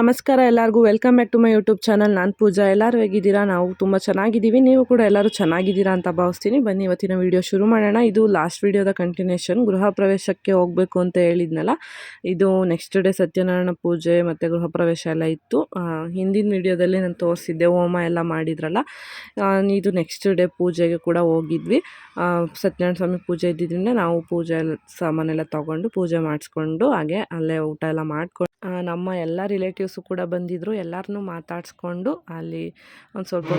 ನಮಸ್ಕಾರ ಎಲ್ಲರಿಗೂ. Welcome back to my YouTube channel ನಾನು ಪೂಜಾ. ಎಲ್ಲರೂ ಹೇಗಿದ್ದೀರಾ? ನಾವು ತುಂಬ ಚೆನ್ನಾಗಿದ್ದೀವಿ. ನೀವು ಕೂಡ ಎಲ್ಲರೂ ಚೆನ್ನಾಗಿದ್ದೀರಾ ಅಂತ ಭಾವಿಸ್ತೀನಿ. ಬನ್ನಿ, ಇವತ್ತಿನ ವಿಡಿಯೋ ಶುರು ಮಾಡೋಣ. ಇದು ಲಾಸ್ಟ್ ವೀಡಿಯೋದ ಕಂಟಿನ್ಯೂಷನ್ ಗೃಹ ಪ್ರವೇಶಕ್ಕೆ ಹೋಗಬೇಕು ಅಂತ ಹೇಳಿದ್ನಲ್ಲ? ಇದು ನೆಕ್ಸ್ಟ್ ಡೇ ಸತ್ಯನಾರಾಯಣ ಪೂಜೆ ಮತ್ತು ಗೃಹ ಪ್ರವೇಶ ಎಲ್ಲ ಇತ್ತು. ಹಿಂದಿನ ವೀಡಿಯೋದಲ್ಲಿ ನಾನು ತೋರಿಸಿದ್ದೆ. ಹೋಮ ಎಲ್ಲ ಮಾಡಿದ್ರಲ್ಲ? ಇದು ನೆಕ್ಸ್ಟ್ ಡೇ ಪೂಜೆಗೆ ಕೂಡ ಹೋಗಿದ್ವಿ. ಸತ್ಯನಾರಾಯಣ ಸ್ವಾಮಿ ಪೂಜೆ ಇದ್ದಿದ್ದರಿಂದ ನಾವು ಪೂಜೆ ಸಾಮಾನೆಲ್ಲ ತೊಗೊಂಡು ಪೂಜೆ ಮಾಡಿಸ್ಕೊಂಡು ಹಾಗೆ ಅಲ್ಲೇ ಊಟ ಎಲ್ಲ ಮಾಡ್ಕೊಂಡು ನಮ್ಮ ಎಲ್ಲ ರಿಲೇಟಿವ್ಸು ಕೂಡ ಬಂದಿದ್ದರು ಎಲ್ಲರನ್ನೂ ಮಾತಾಡಿಸ್ಕೊಂಡು ಅಲ್ಲಿ ಒಂದು ಸ್ವಲ್ಪ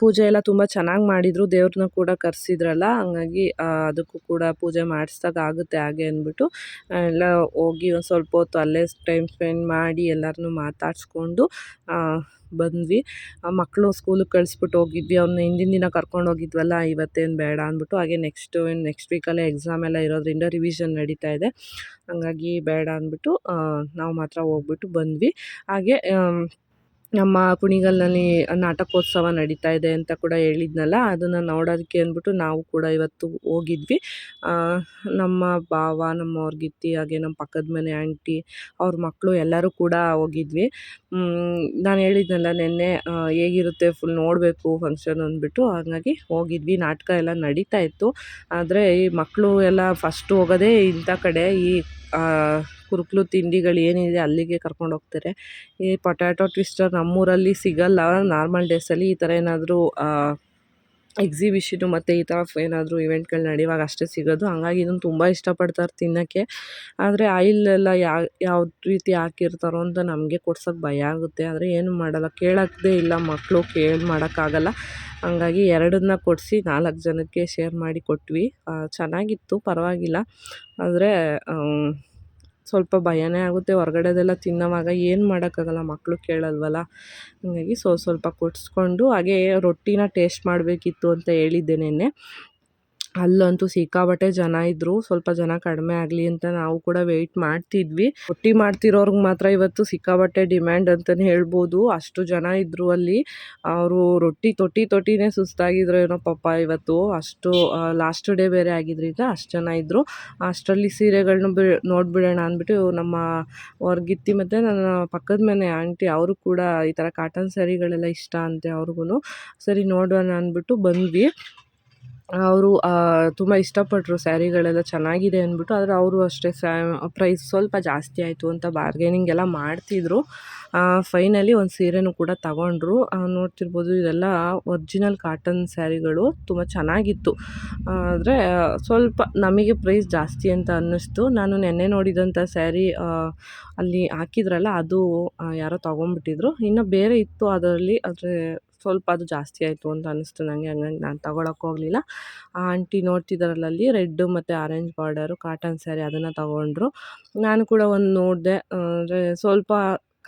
ಪೂಜೆ ಎಲ್ಲ ತುಂಬ ಚೆನ್ನಾಗಿ ಮಾಡಿದರು. ದೇವ್ರನ್ನ ಕೂಡ ಕರೆಸಿದ್ರಲ್ಲ ಹಂಗಾಗಿ ಆ, ಅದಕ್ಕೂ ಕೂಡ ಪೂಜೆ ಮಾಡಿಸ್ದಾಗ ಆಗುತ್ತೆ ಹಾಗೆ ಅಂದ್ಬಿಟ್ಟು ಆ, ಎಲ್ಲ ಹೋಗಿ ಒಂದು ಸ್ವಲ್ಪ ಹೊತ್ತು ಅಲ್ಲೇ ಟೈಮ್ ಸ್ಪೆಂಡ್ ಮಾಡಿ ಎಲ್ಲರನ್ನೂ ಮಾತಾಡಿಸ್ಕೊಂಡು ಆ, ಬಂದ್ವಿ. ಮಕ್ಕಳು ಸ್ಕೂಲಿಗೆ ಕಳಿಸ್ಬಿಟ್ಟು ಹೋಗಿದ್ವಿ. ಅವ್ನ ಹಿಂದಿನ ದಿನ ಕರ್ಕೊಂಡು ಹೋಗಿದ್ವಲ್ಲ ಇವತ್ತೇನು ಬೇಡ ಅಂದ್ಬಿಟ್ಟು ಹಾಗೆ ನೆಕ್ಸ್ಟ್ ನೆಕ್ಸ್ಟ್ ವೀಕಲ್ಲೇ ಎಕ್ಸಾಮ್ ಎಲ್ಲ ಇರೋದ್ರಿಂದ ರಿವಿಷನ್ ನಡೀತಾ ಇದೆ. ಹಂಗಾಗಿ ಬೇಡ ಅಂದ್ಬಿಟ್ಟು ನಾವು ಮಾತ್ರ ಹೋಗ್ಬಿಟ್ಟು ಬಂದ್ವಿ. ಹಾಗೆ ನಮ್ಮ ಕುಣಿಗಲ್ನಲ್ಲಿ ನಾಟಕೋತ್ಸವ ನಡೀತಾ ಇದೆ ಅಂತ ಕೂಡ ಹೇಳಿದ್ನಲ್ಲ, ಅದನ್ನು ನೋಡೋದಕ್ಕೆ ಅಂದ್ಬಿಟ್ಟು ನಾವು ಕೂಡ ಇವತ್ತು ಹೋಗಿದ್ವಿ. ನಮ್ಮ ಭಾವ, ನಮ್ಮ ಅವ್ರಗಿತ್ತಿ ಹಾಗೆ ನಮ್ಮ ಪಕ್ಕದ ಮನೆ ಆಂಟಿ, ಅವ್ರ ಮಕ್ಕಳು ಎಲ್ಲರೂ ಕೂಡ ಹೋಗಿದ್ವಿ. ನಾನು ಹೇಳಿದ್ನಲ್ಲ ನಿನ್ನೆ ಹೇಗಿರುತ್ತೆ ಫುಲ್ ನೋಡಬೇಕು ಫಂಕ್ಷನ್ ಅಂದ್ಬಿಟ್ಟು, ಹಾಗಾಗಿ ಹೋಗಿದ್ವಿ. ನಾಟಕ ಎಲ್ಲ ನಡೀತಾ ಇತ್ತು. ಆದರೆ ಈ ಮಕ್ಕಳು ಎಲ್ಲ ಫಸ್ಟು ಹೋಗೋದೇ ಇಂಥ ಕಡೆ. ಈ ಕುರುಕಲು ತಿಂಡಿಗಳು ಏನಿದೆ ಅಲ್ಲಿಗೆ ಕರ್ಕೊಂಡು ಹೋಗ್ತಾರೆ. ಈ ಪೊಟ್ಯಾಟೊ ಟ್ವಿಸ್ಟರ್ ನಮ್ಮೂರಲ್ಲಿ ಸಿಗಲ್ಲ. ನಾರ್ಮಲ್ ಡೇಸಲ್ಲಿ ಈ ಥರ ಏನಾದರೂ ಎಕ್ಸಿಬಿಷನು ಮತ್ತು ಈ ಥರ ಏನಾದರೂ ಇವೆಂಟ್ಗಳು ನಡೆಯುವಾಗ ಅಷ್ಟೇ ಸಿಗೋದು. ಹಂಗಾಗಿ ಇದನ್ನು ತುಂಬ ಇಷ್ಟಪಡ್ತಾರೆ ತಿನ್ನೋಕ್ಕೆ. ಆದರೆ ಆಯಿಲ್ ಎಲ್ಲ ಯಾವ ಯಾವ ರೀತಿ ಹಾಕಿರ್ತಾರೋ ಅಂತ ನಮಗೆ ಕೊಡ್ಸೋಕ್ಕೆ ಭಯ ಆಗುತ್ತೆ. ಆದರೆ ಏನು ಮಾಡಲ್ಲ. ಕೇಳೋಕ್ಕೇ ಇಲ್ಲ. ಮಕ್ಕಳು ಕೇಳಿ ಮಾಡೋಕ್ಕಾಗಲ್ಲ. ಹಂಗಾಗಿ ಎರಡನ್ನ ಕೊಡಿಸಿ ನಾಲ್ಕು ಜನಕ್ಕೆ ಶೇರ್ ಮಾಡಿ ಕೊಟ್ವಿ. ಚೆನ್ನಾಗಿತ್ತು. ಪರವಾಗಿಲ್ಲ. ಆದರೆ ಸ್ವಲ್ಪ ಭಯನೇ ಆಗುತ್ತೆ. ಹೊರ್ಗಡೆದೆಲ್ಲ ತಿನ್ನೋವಾಗ ಏನು ಮಾಡೋಕ್ಕಾಗಲ್ಲ ಮಕ್ಕಳು ಕೇಳಲ್ವಲ್ಲ? ಹಾಗಾಗಿ ಸೊ ಸ್ವಲ್ಪ ಕೊಡಿಸ್ಕೊಂಡು ಹಾಗೇ ರೊಟ್ಟಿನ ಟೇಸ್ಟ್ ಮಾಡಬೇಕಿತ್ತು ಅಂತ ಹೇಳಿದ್ದೆ ನೆನ್ನೆ. ಅಲ್ಲಂತೂ ಸಿಕ್ಕಾಪಟ್ಟೆ ಜನ ಇದ್ದರು ಸ್ವಲ್ಪ ಜನ ಕಡಿಮೆ ಆಗಲಿ ಅಂತ ನಾವು ಕೂಡ ವೆಯ್ಟ್ ಮಾಡ್ತಿದ್ವಿ. ರೊಟ್ಟಿ ಮಾಡ್ತಿರೋರ್ಗೆ ಮಾತ್ರ ಇವತ್ತು ಸಿಕ್ಕಾಪಟ್ಟೆ ಡಿಮ್ಯಾಂಡ್ ಅಂತಲೇ ಹೇಳ್ಬೋದು. ಅಷ್ಟು ಜನ ಇದ್ದರು ಅಲ್ಲಿ. ಅವರು ರೊಟ್ಟಿ ತೊಟ್ಟಿ ತೊಟ್ಟಿನೇ ಸುಸ್ತಾಗಿದ್ರು ಏನೋ ಪಾಪ ಇವತ್ತು. ಅಷ್ಟು ಲಾಸ್ಟ್ ಡೇ ಬೇರೆ ಆಗಿದ್ರಿಂದ ಅಷ್ಟು ಜನ ಇದ್ದರು ಅಷ್ಟರಲ್ಲಿ ಸೀರೆಗಳನ್ನ ಬಿ, ನೋಡಿಬಿಡೋಣ ಅಂದ್ಬಿಟ್ಟು ನಮ್ಮ ಹೊರ್ಗಿತ್ತಿ ಮತ್ತು ನನ್ನ ಪಕ್ಕದ ಮನೆ ಆಂಟಿ ಅವರು ಕೂಡ ಈ ಥರ ಕಾಟನ್ ಸ್ಯಾರಿಗಳೆಲ್ಲ ಇಷ್ಟ ಅಂತೆ ಅವ್ರಿಗೂ ಸರಿ ನೋಡೋಣ ಅಂದ್ಬಿಟ್ಟು ಬಂದ್ವಿ. ಅವರು ತುಂಬ ಇಷ್ಟಪಟ್ಟರು ಸ್ಯಾರಿಗಳೆಲ್ಲ ಚೆನ್ನಾಗಿದೆ ಅಂದ್ಬಿಟ್ಟು, ಆದರೆ ಅವರು ಅಷ್ಟೇ ಸ್ಯಾ ಪ್ರೈಸ್ ಸ್ವಲ್ಪ ಜಾಸ್ತಿ ಆಯಿತು ಅಂತ ಬಾರ್ಗೇನಿಂಗ್ ಎಲ್ಲ ಮಾಡ್ತಿದ್ರು. ಫೈನಲಿ ಒಂದು ಸೀರೆನೂ ಕೂಡ ತಗೊಂಡ್ರು. ನೋಡ್ತಿರ್ಬೋದು ಇದೆಲ್ಲ ಒರ್ಜಿನಲ್ ಕಾಟನ್ ಸ್ಯಾರಿಗಳು, ತುಂಬ ಚೆನ್ನಾಗಿತ್ತು. ಆದರೆ, ಸ್ವಲ್ಪ ನಮಗೆ ಪ್ರೈಸ್ ಜಾಸ್ತಿ ಅಂತ ಅನ್ನಿಸ್ತು. ನಾನು ನೆನ್ನೆ ನೋಡಿದಂಥ ಸ್ಯಾರಿ ಅಲ್ಲಿ ಹಾಕಿದ್ರಲ್ಲ, ಅದು ಯಾರೋ ತೊಗೊಂಬಿಟ್ಟಿದ್ರು ಇನ್ನು ಬೇರೆ ಇತ್ತು ಅದರಲ್ಲಿ, ಆದರೆ ಸ್ವಲ್ಪ ಅದು ಜಾಸ್ತಿ ಆಯಿತು ಅಂತ ಅನ್ನಿಸ್ತು ನನಗೆ ಹಂಗಾಗಿ ನಾನು ತಗೊಳಕ್ಕೆ ಹೋಗಲಿಲ್ಲ. ಆ ಆಂಟಿ ನೋಡ್ತಿದ್ದಾರಲ್ಲ ಅಲ್ಲಿ ರೆಡ್ ಮತ್ತು ಆರೆಂಜ್ ಬಾರ್ಡರು, ಕಾಟನ್ ಸ್ಯಾರಿ ಅದನ್ನು ತಗೊಂಡ್ರು. ನಾನು ಕೂಡ ಒಂದು ನೋಡಿದೆ, ಅಂದರೆ ಸ್ವಲ್ಪ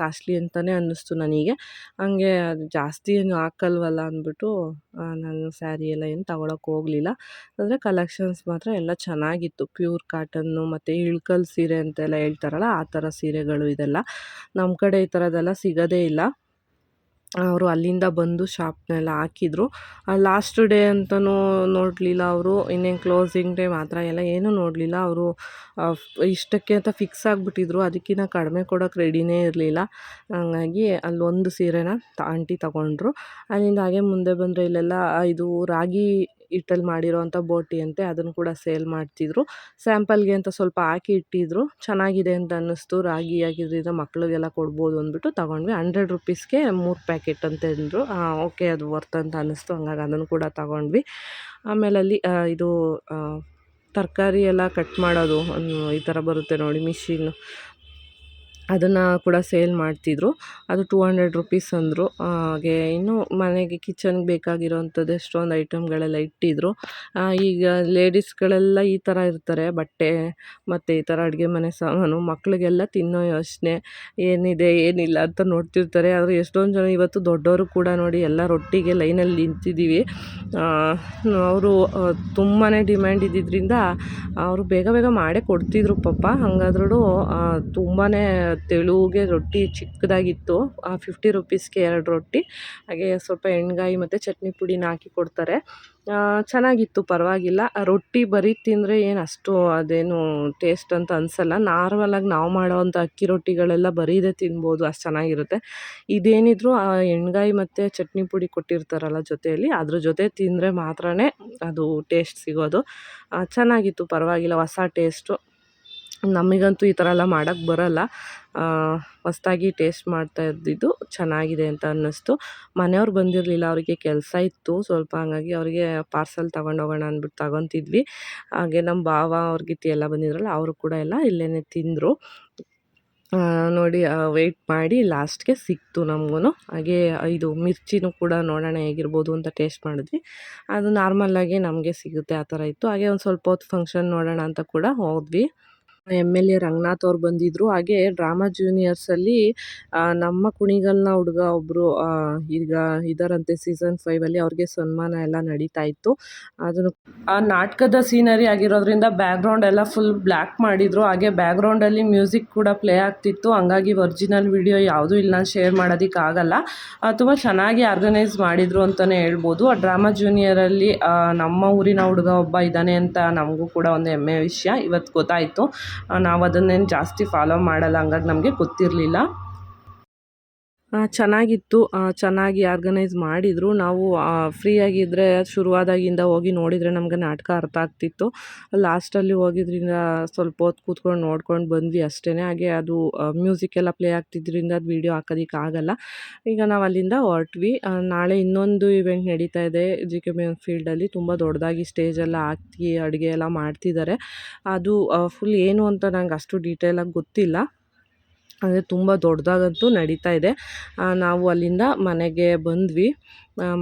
ಕಾಸ್ಟ್ಲಿ ಅಂತಲೇ ಅನ್ನಿಸ್ತು ನನಗೆ. ಹಂಗೆ ಅದು ಜಾಸ್ತಿ ಏನು ಹಾಕಲ್ವಲ್ಲ ಅಂದ್ಬಿಟ್ಟು ನಾನು ಸ್ಯಾರಿ ಎಲ್ಲ ಏನು ತಗೊಳಕ್ಕೆ ಹೋಗಲಿಲ್ಲ. ಅಂದರೆ ಕಲೆಕ್ಷನ್ಸ್ ಮಾತ್ರ ಎಲ್ಲ ಚೆನ್ನಾಗಿತ್ತು. ಪ್ಯೂರ್ ಕಾಟನ್ನು ಮತ್ತು ಇಳ್ಕಲ್ ಸೀರೆ ಅಂತೆಲ್ಲ ಹೇಳ್ತಾರಲ್ಲ, ಆ ಥರ ಸೀರೆಗಳು ಇದೆಲ್ಲ. ನಮ್ಮ ಕಡೆ ಈ ಥರದ್ದೆಲ್ಲ ಸಿಗೋದೇ ಇಲ್ಲ. ಅವರು ಅಲ್ಲಿಂದ ಬಂದು ಶಾಪ್ನೆಲ್ಲ ಹಾಕಿದ್ರು. ಲಾಸ್ಟ್ ಡೇ ಅಂತಲೂ ನೋಡಲಿಲ್ಲ ಅವರು. ಇನ್ನೇನು ಕ್ಲೋಸಿಂಗ್ ಡೇ ಮಾತ್ರ ಎಲ್ಲ ಏನೂ ನೋಡಲಿಲ್ಲ. ಅವರು ಇಷ್ಟಕ್ಕೆ ಅಂತ ಫಿಕ್ಸ್ ಆಗಿಬಿಟ್ಟಿದ್ರು. ಅದಕ್ಕಿಂತ ಕಡಿಮೆ ಕೊಡೋಕ್ಕೆ ರೆಡಿನೇ ಇರಲಿಲ್ಲ. ಹಂಗಾಗಿ ಅಲ್ಲೊಂದು ಸೀರೆನ ತ, ಆಂಟಿ ತಗೊಂಡ್ರು. ಅಲ್ಲಿಂದ ಹಾಗೆ ಮುಂದೆ ಬಂದರೆ ಇಲ್ಲೆಲ್ಲ ಇದು ರಾಗಿ ಹಿಟ್ಟಲ್ಲಿ ಮಾಡಿರೋವಂಥ ಬೋಟಿ ಅಂತೆ ಅದನ್ನು ಕೂಡ ಸೇಲ್ ಮಾಡ್ತಿದ್ರು. ಸ್ಯಾಂಪಲ್ಗೆ ಅಂತ ಸ್ವಲ್ಪ ಹಾಕಿ ಇಟ್ಟಿದ್ರು. ಚೆನ್ನಾಗಿದೆ ಅಂತ ಅನ್ನಿಸ್ತು. ರಾಗಿ ಆಗಿದ್ದರಿಂದ ಮಕ್ಳಿಗೆಲ್ಲ ಕೊಡ್ಬೋದು ಅಂದ್ಬಿಟ್ಟು ತಗೊಂಡ್ವಿ. ಹಂಡ್ರೆಡ್ ರುಪೀಸ್ಗೆ ಮೂರು ಪ್ಯಾಕೆಟ್ ಅಂತ ಓಕೆ, ಅದು ವರ್ತ್ ಅಂತ ಅನ್ನಿಸ್ತು. ಹಂಗಾಗಿ ಅದನ್ನು ಕೂಡ ತಗೊಂಡ್ವಿ. ಆಮೇಲೆ ಅಲ್ಲಿ ಇದು ತರಕಾರಿ ಎಲ್ಲ ಕಟ್ ಮಾಡೋದು ಈ ಥರ ಬರುತ್ತೆ ನೋಡಿ ಮಿಷಿನ್ನು. ಅದನ್ನು ಕೂಡ ಸೇಲ್ ಮಾಡ್ತಿದ್ರು. ಅದು ಟೂ ಹಂಡ್ರೆಡ್ ರುಪೀಸ್ ಅಂದರು. ಹಾಗೆ ಇನ್ನು ಮನೆಗೆ ಕಿಚನ್ಗೆ ಬೇಕಾಗಿರೋವಂಥದ್ದು ಎಷ್ಟೊಂದು ಐಟಮ್ಗಳೆಲ್ಲ ಇಟ್ಟಿದ್ರು. ಈಗ ಲೇಡೀಸ್ಗಳೆಲ್ಲ ಈ ಥರ ಇರ್ತಾರೆ. ಬಟ್ಟೆ ಮತ್ತು ಈ ಥರ ಅಡುಗೆ ಮನೆ ಸಾಮಾನು ಮಕ್ಕಳಿಗೆಲ್ಲ ತಿನ್ನೋ ಯೋಚನೆ ಏನಿದೆ, ಏನಿಲ್ಲ ಅಂತ ನೋಡ್ತಿರ್ತಾರೆ. ಆದರೆ ಎಷ್ಟೊಂದು ಜನ ಇವತ್ತು ದೊಡ್ಡವರು ಕೂಡ ನೋಡಿ ಎಲ್ಲ ರೊಟ್ಟಿಗೆ ಲೈನಲ್ಲಿ ನಿಂತಿದ್ದೀವಿ. ಅವರು ತುಂಬಾ ಡಿಮ್ಯಾಂಡ್ ಇದ್ದಿದ್ದರಿಂದ ಅವರು ಬೇಗ ಬೇಗ ಮಾಡೇ ಕೊಡ್ತಿದ್ರು ಪಾಪ. ಹಂಗಾದ್ರೂ ತುಂಬಾ ತೆಳುಗೆ ರೊಟ್ಟಿ ಚಿಕ್ಕದಾಗಿತ್ತು. ಆ ಫಿಫ್ಟಿ ರುಪೀಸ್ಗೆ ಎರಡು ರೊಟ್ಟಿ, ಹಾಗೆ ಸ್ವಲ್ಪ ಎಣ್ಗಾಯಿ ಮತ್ತು ಚಟ್ನಿ ಪುಡಿನ ಹಾಕಿ ಕೊಡ್ತಾರೆ. ಚೆನ್ನಾಗಿತ್ತು, ಪರವಾಗಿಲ್ಲ. ರೊಟ್ಟಿ ಬರೀ ತಿಂದರೆ ಏನು ಅಷ್ಟು ಅದೇನು ಟೇಸ್ಟ್ ಅಂತ ಅನಿಸಲ್ಲ. ನಾರ್ಮಲಾಗಿ ನಾವು ಮಾಡೋವಂಥ ಅಕ್ಕಿ ರೊಟ್ಟಿಗಳೆಲ್ಲ ಬರೀದೇ ತಿನ್ಬೋದು, ಅಷ್ಟು ಚೆನ್ನಾಗಿರುತ್ತೆ. ಇದೇನಿದ್ರು, ಆ ಎಣ್ಗಾಯಿ ಮತ್ತು ಚಟ್ನಿ ಪುಡಿ ಕೊಟ್ಟಿರ್ತಾರಲ್ಲ ಜೊತೆಯಲ್ಲಿ, ಅದ್ರ ಜೊತೆ ತಿಂದರೆ ಮಾತ್ರನೇ ಅದು ಟೇಸ್ಟ್ ಸಿಗೋದು. ಚೆನ್ನಾಗಿತ್ತು, ಪರವಾಗಿಲ್ಲ, ಹೊಸ ಟೇಸ್ಟು ನಮಗಂತೂ ಈ ಥರ ಎಲ್ಲ ಮಾಡೋಕ್ಕೆ ಬರೋಲ್ಲ. ಹೊಸ್ದಾಗಿ ಟೇಸ್ಟ್ ಮಾಡ್ತಾ ಇದ್ದಿದ್ದು ಚೆನ್ನಾಗಿದೆ ಅಂತ ಅನ್ನಿಸ್ತು. ಮನೆಯವ್ರು ಬಂದಿರಲಿಲ್ಲ, ಅವರಿಗೆ ಕೆಲಸ ಇತ್ತು. ಸ್ವಲ್ಪ ಹಂಗಾಗಿ ಅವರಿಗೆ ಪಾರ್ಸಲ್ ತಗೊಂಡೋಗೋಣ ಅಂದ್ಬಿಟ್ಟು ತಗೊತಿದ್ವಿ. ಹಾಗೆ ನಮ್ಮ ಭಾವ, ಅವ್ರ ಗೀತಿ ಎಲ್ಲ ಬಂದಿದ್ರಲ್ಲ, ಅವರು ಕೂಡ ಎಲ್ಲ ಇಲ್ಲೇ ತಿಂದರು. ನೋಡಿ ವೆಯ್ಟ್ ಮಾಡಿ ಲಾಸ್ಟ್ಗೆ ಸಿಕ್ತು ನಮಗೂ ಹಾಗೆ ಇದು ಮಿರ್ಚಿನೂ ಕೂಡ ನೋಡೋಣ ಹೇಗಿರ್ಬೋದು ಅಂತ ಟೇಸ್ಟ್ ಮಾಡಿದ್ವಿ. ಅದು ನಾರ್ಮಲ್ಲಾಗಿ ನಮಗೆ ಸಿಗುತ್ತೆ ಆ ಥರ ಇತ್ತು. ಹಾಗೆ ಒಂದು ಸ್ವಲ್ಪ ಹೊತ್ತು ಫಂಕ್ಷನ್ ನೋಡೋಣ ಅಂತ ಕೂಡ ಹೋದ್ವಿ. ಎಂ ಎಲ್ ಎ ರಂಗನಾಥ್ ಅವ್ರು ಬಂದಿದ್ರು. ಹಾಗೆ ಡ್ರಾಮಾ ಜೂನಿಯರ್ಸಲ್ಲಿ ನಮ್ಮ ಕುಣಿಗಲ್ನ ಹುಡುಗ ಒಬ್ಬರು ಈಗ ಇದರಂತೆ ಸೀಸನ್ ಫೈವಲ್ಲಿ ಅವ್ರಿಗೆ ಸನ್ಮಾನ ಎಲ್ಲ ನಡೀತಾ ಇತ್ತು. ಅದನ್ನು, ಆ, ನಾಟಕದ ಸೀನರಿ ಆಗಿರೋದ್ರಿಂದ ಬ್ಯಾಕ್ಗ್ರೌಂಡ್ ಎಲ್ಲ ಫುಲ್ ಬ್ಲ್ಯಾಕ್ ಮಾಡಿದರು. ಹಾಗೆ ಬ್ಯಾಕ್ಗ್ರೌಂಡಲ್ಲಿ ಮ್ಯೂಸಿಕ್ ಕೂಡ ಪ್ಲೇ ಆಗ್ತಿತ್ತು. ಹಂಗಾಗಿ ಒರಿಜಿನಲ್ ವಿಡಿಯೋ ಯಾವುದೂ ಇಲ್ಲ ಶೇರ್ ಮಾಡೋದಕ್ಕಾಗಲ್ಲ ತುಂಬ ಚೆನ್ನಾಗಿ ಆರ್ಗನೈಸ್ ಮಾಡಿದರು ಅಂತಲೇ ಹೇಳ್ಬೋದು. ಆ, ಡ್ರಾಮಾ ಜೂನಿಯರಲ್ಲಿ ನಮ್ಮ ಊರಿನ ಹುಡುಗ ಒಬ್ಬ ಇದ್ದಾನೆ ಅಂತ ನಮಗೂ ಕೂಡ ಒಂದು ಹೆಮ್ಮೆಯ ವಿಷಯ ಇವತ್ತು ಗೊತ್ತಾಯಿತು. ನಾವು ಅದನ್ನೇನು ಜಾಸ್ತಿ ಫಾಲೋ ಮಾಡಲ್ಲ ಹಂಗಾಗಿ ನಮಗೆ ಗೊತ್ತಿರಲಿಲ್ಲ. ಚೆನ್ನಾಗಿತ್ತು. ಚೆನ್ನಾಗಿ ಆರ್ಗನೈಸ್ ಮಾಡಿದರು. ನಾವು ಫ್ರೀಯಾಗಿದ್ದರೆ ಶುರುವಾದಾಗಿಂದ ಹೋಗಿ ನೋಡಿದರೆ ನಮಗೆ ನಾಟಕ ಅರ್ಥ ಆಗ್ತಿತ್ತು. ಲಾಸ್ಟಲ್ಲಿ ಹೋಗಿದ್ರಿಂದ ಸ್ವಲ್ಪ ಹೊತ್ತು ಕೂತ್ಕೊಂಡು ನೋಡ್ಕೊಂಡು ಬಂದ್ವಿ ಅಷ್ಟೇ ಹಾಗೆ ಅದು ಮ್ಯೂಸಿಕ್ ಎಲ್ಲ ಪ್ಲೇ ಆಗ್ತಿದ್ದರಿಂದ ಅದು ವೀಡಿಯೋ ಹಾಕೋದಕ್ಕಾಗಲ್ಲ ಈಗ ನಾವು ಅಲ್ಲಿಂದ ಹೊರಟ್ವಿ. ನಾಳೆ ಇನ್ನೊಂದು ಇವೆಂಟ್ ನಡೀತಾ ಇದೆ. ಜಿ ಕೆ ಬಿ ಫೀಲ್ಡಲ್ಲಿ ತುಂಬ ದೊಡ್ಡದಾಗಿ ಸ್ಟೇಜೆಲ್ಲ ಹಾಕಿ ಅಡುಗೆ ಎಲ್ಲ ಮಾಡ್ತಿದ್ದಾರೆ. ಅದು ಫುಲ್ ಏನು ಅಂತ ನಂಗೆ ಅಷ್ಟು ಡೀಟೇಲಾಗಿ ಗೊತ್ತಿಲ್ಲ. ಅಂದರೆ ತುಂಬ ದೊಡ್ಡದಾಗಂತೂ ನಡೀತಾ ಇದೆ. ನಾವು ಅಲ್ಲಿಂದ ಮನೆಗೆ ಬಂದ್ವಿ.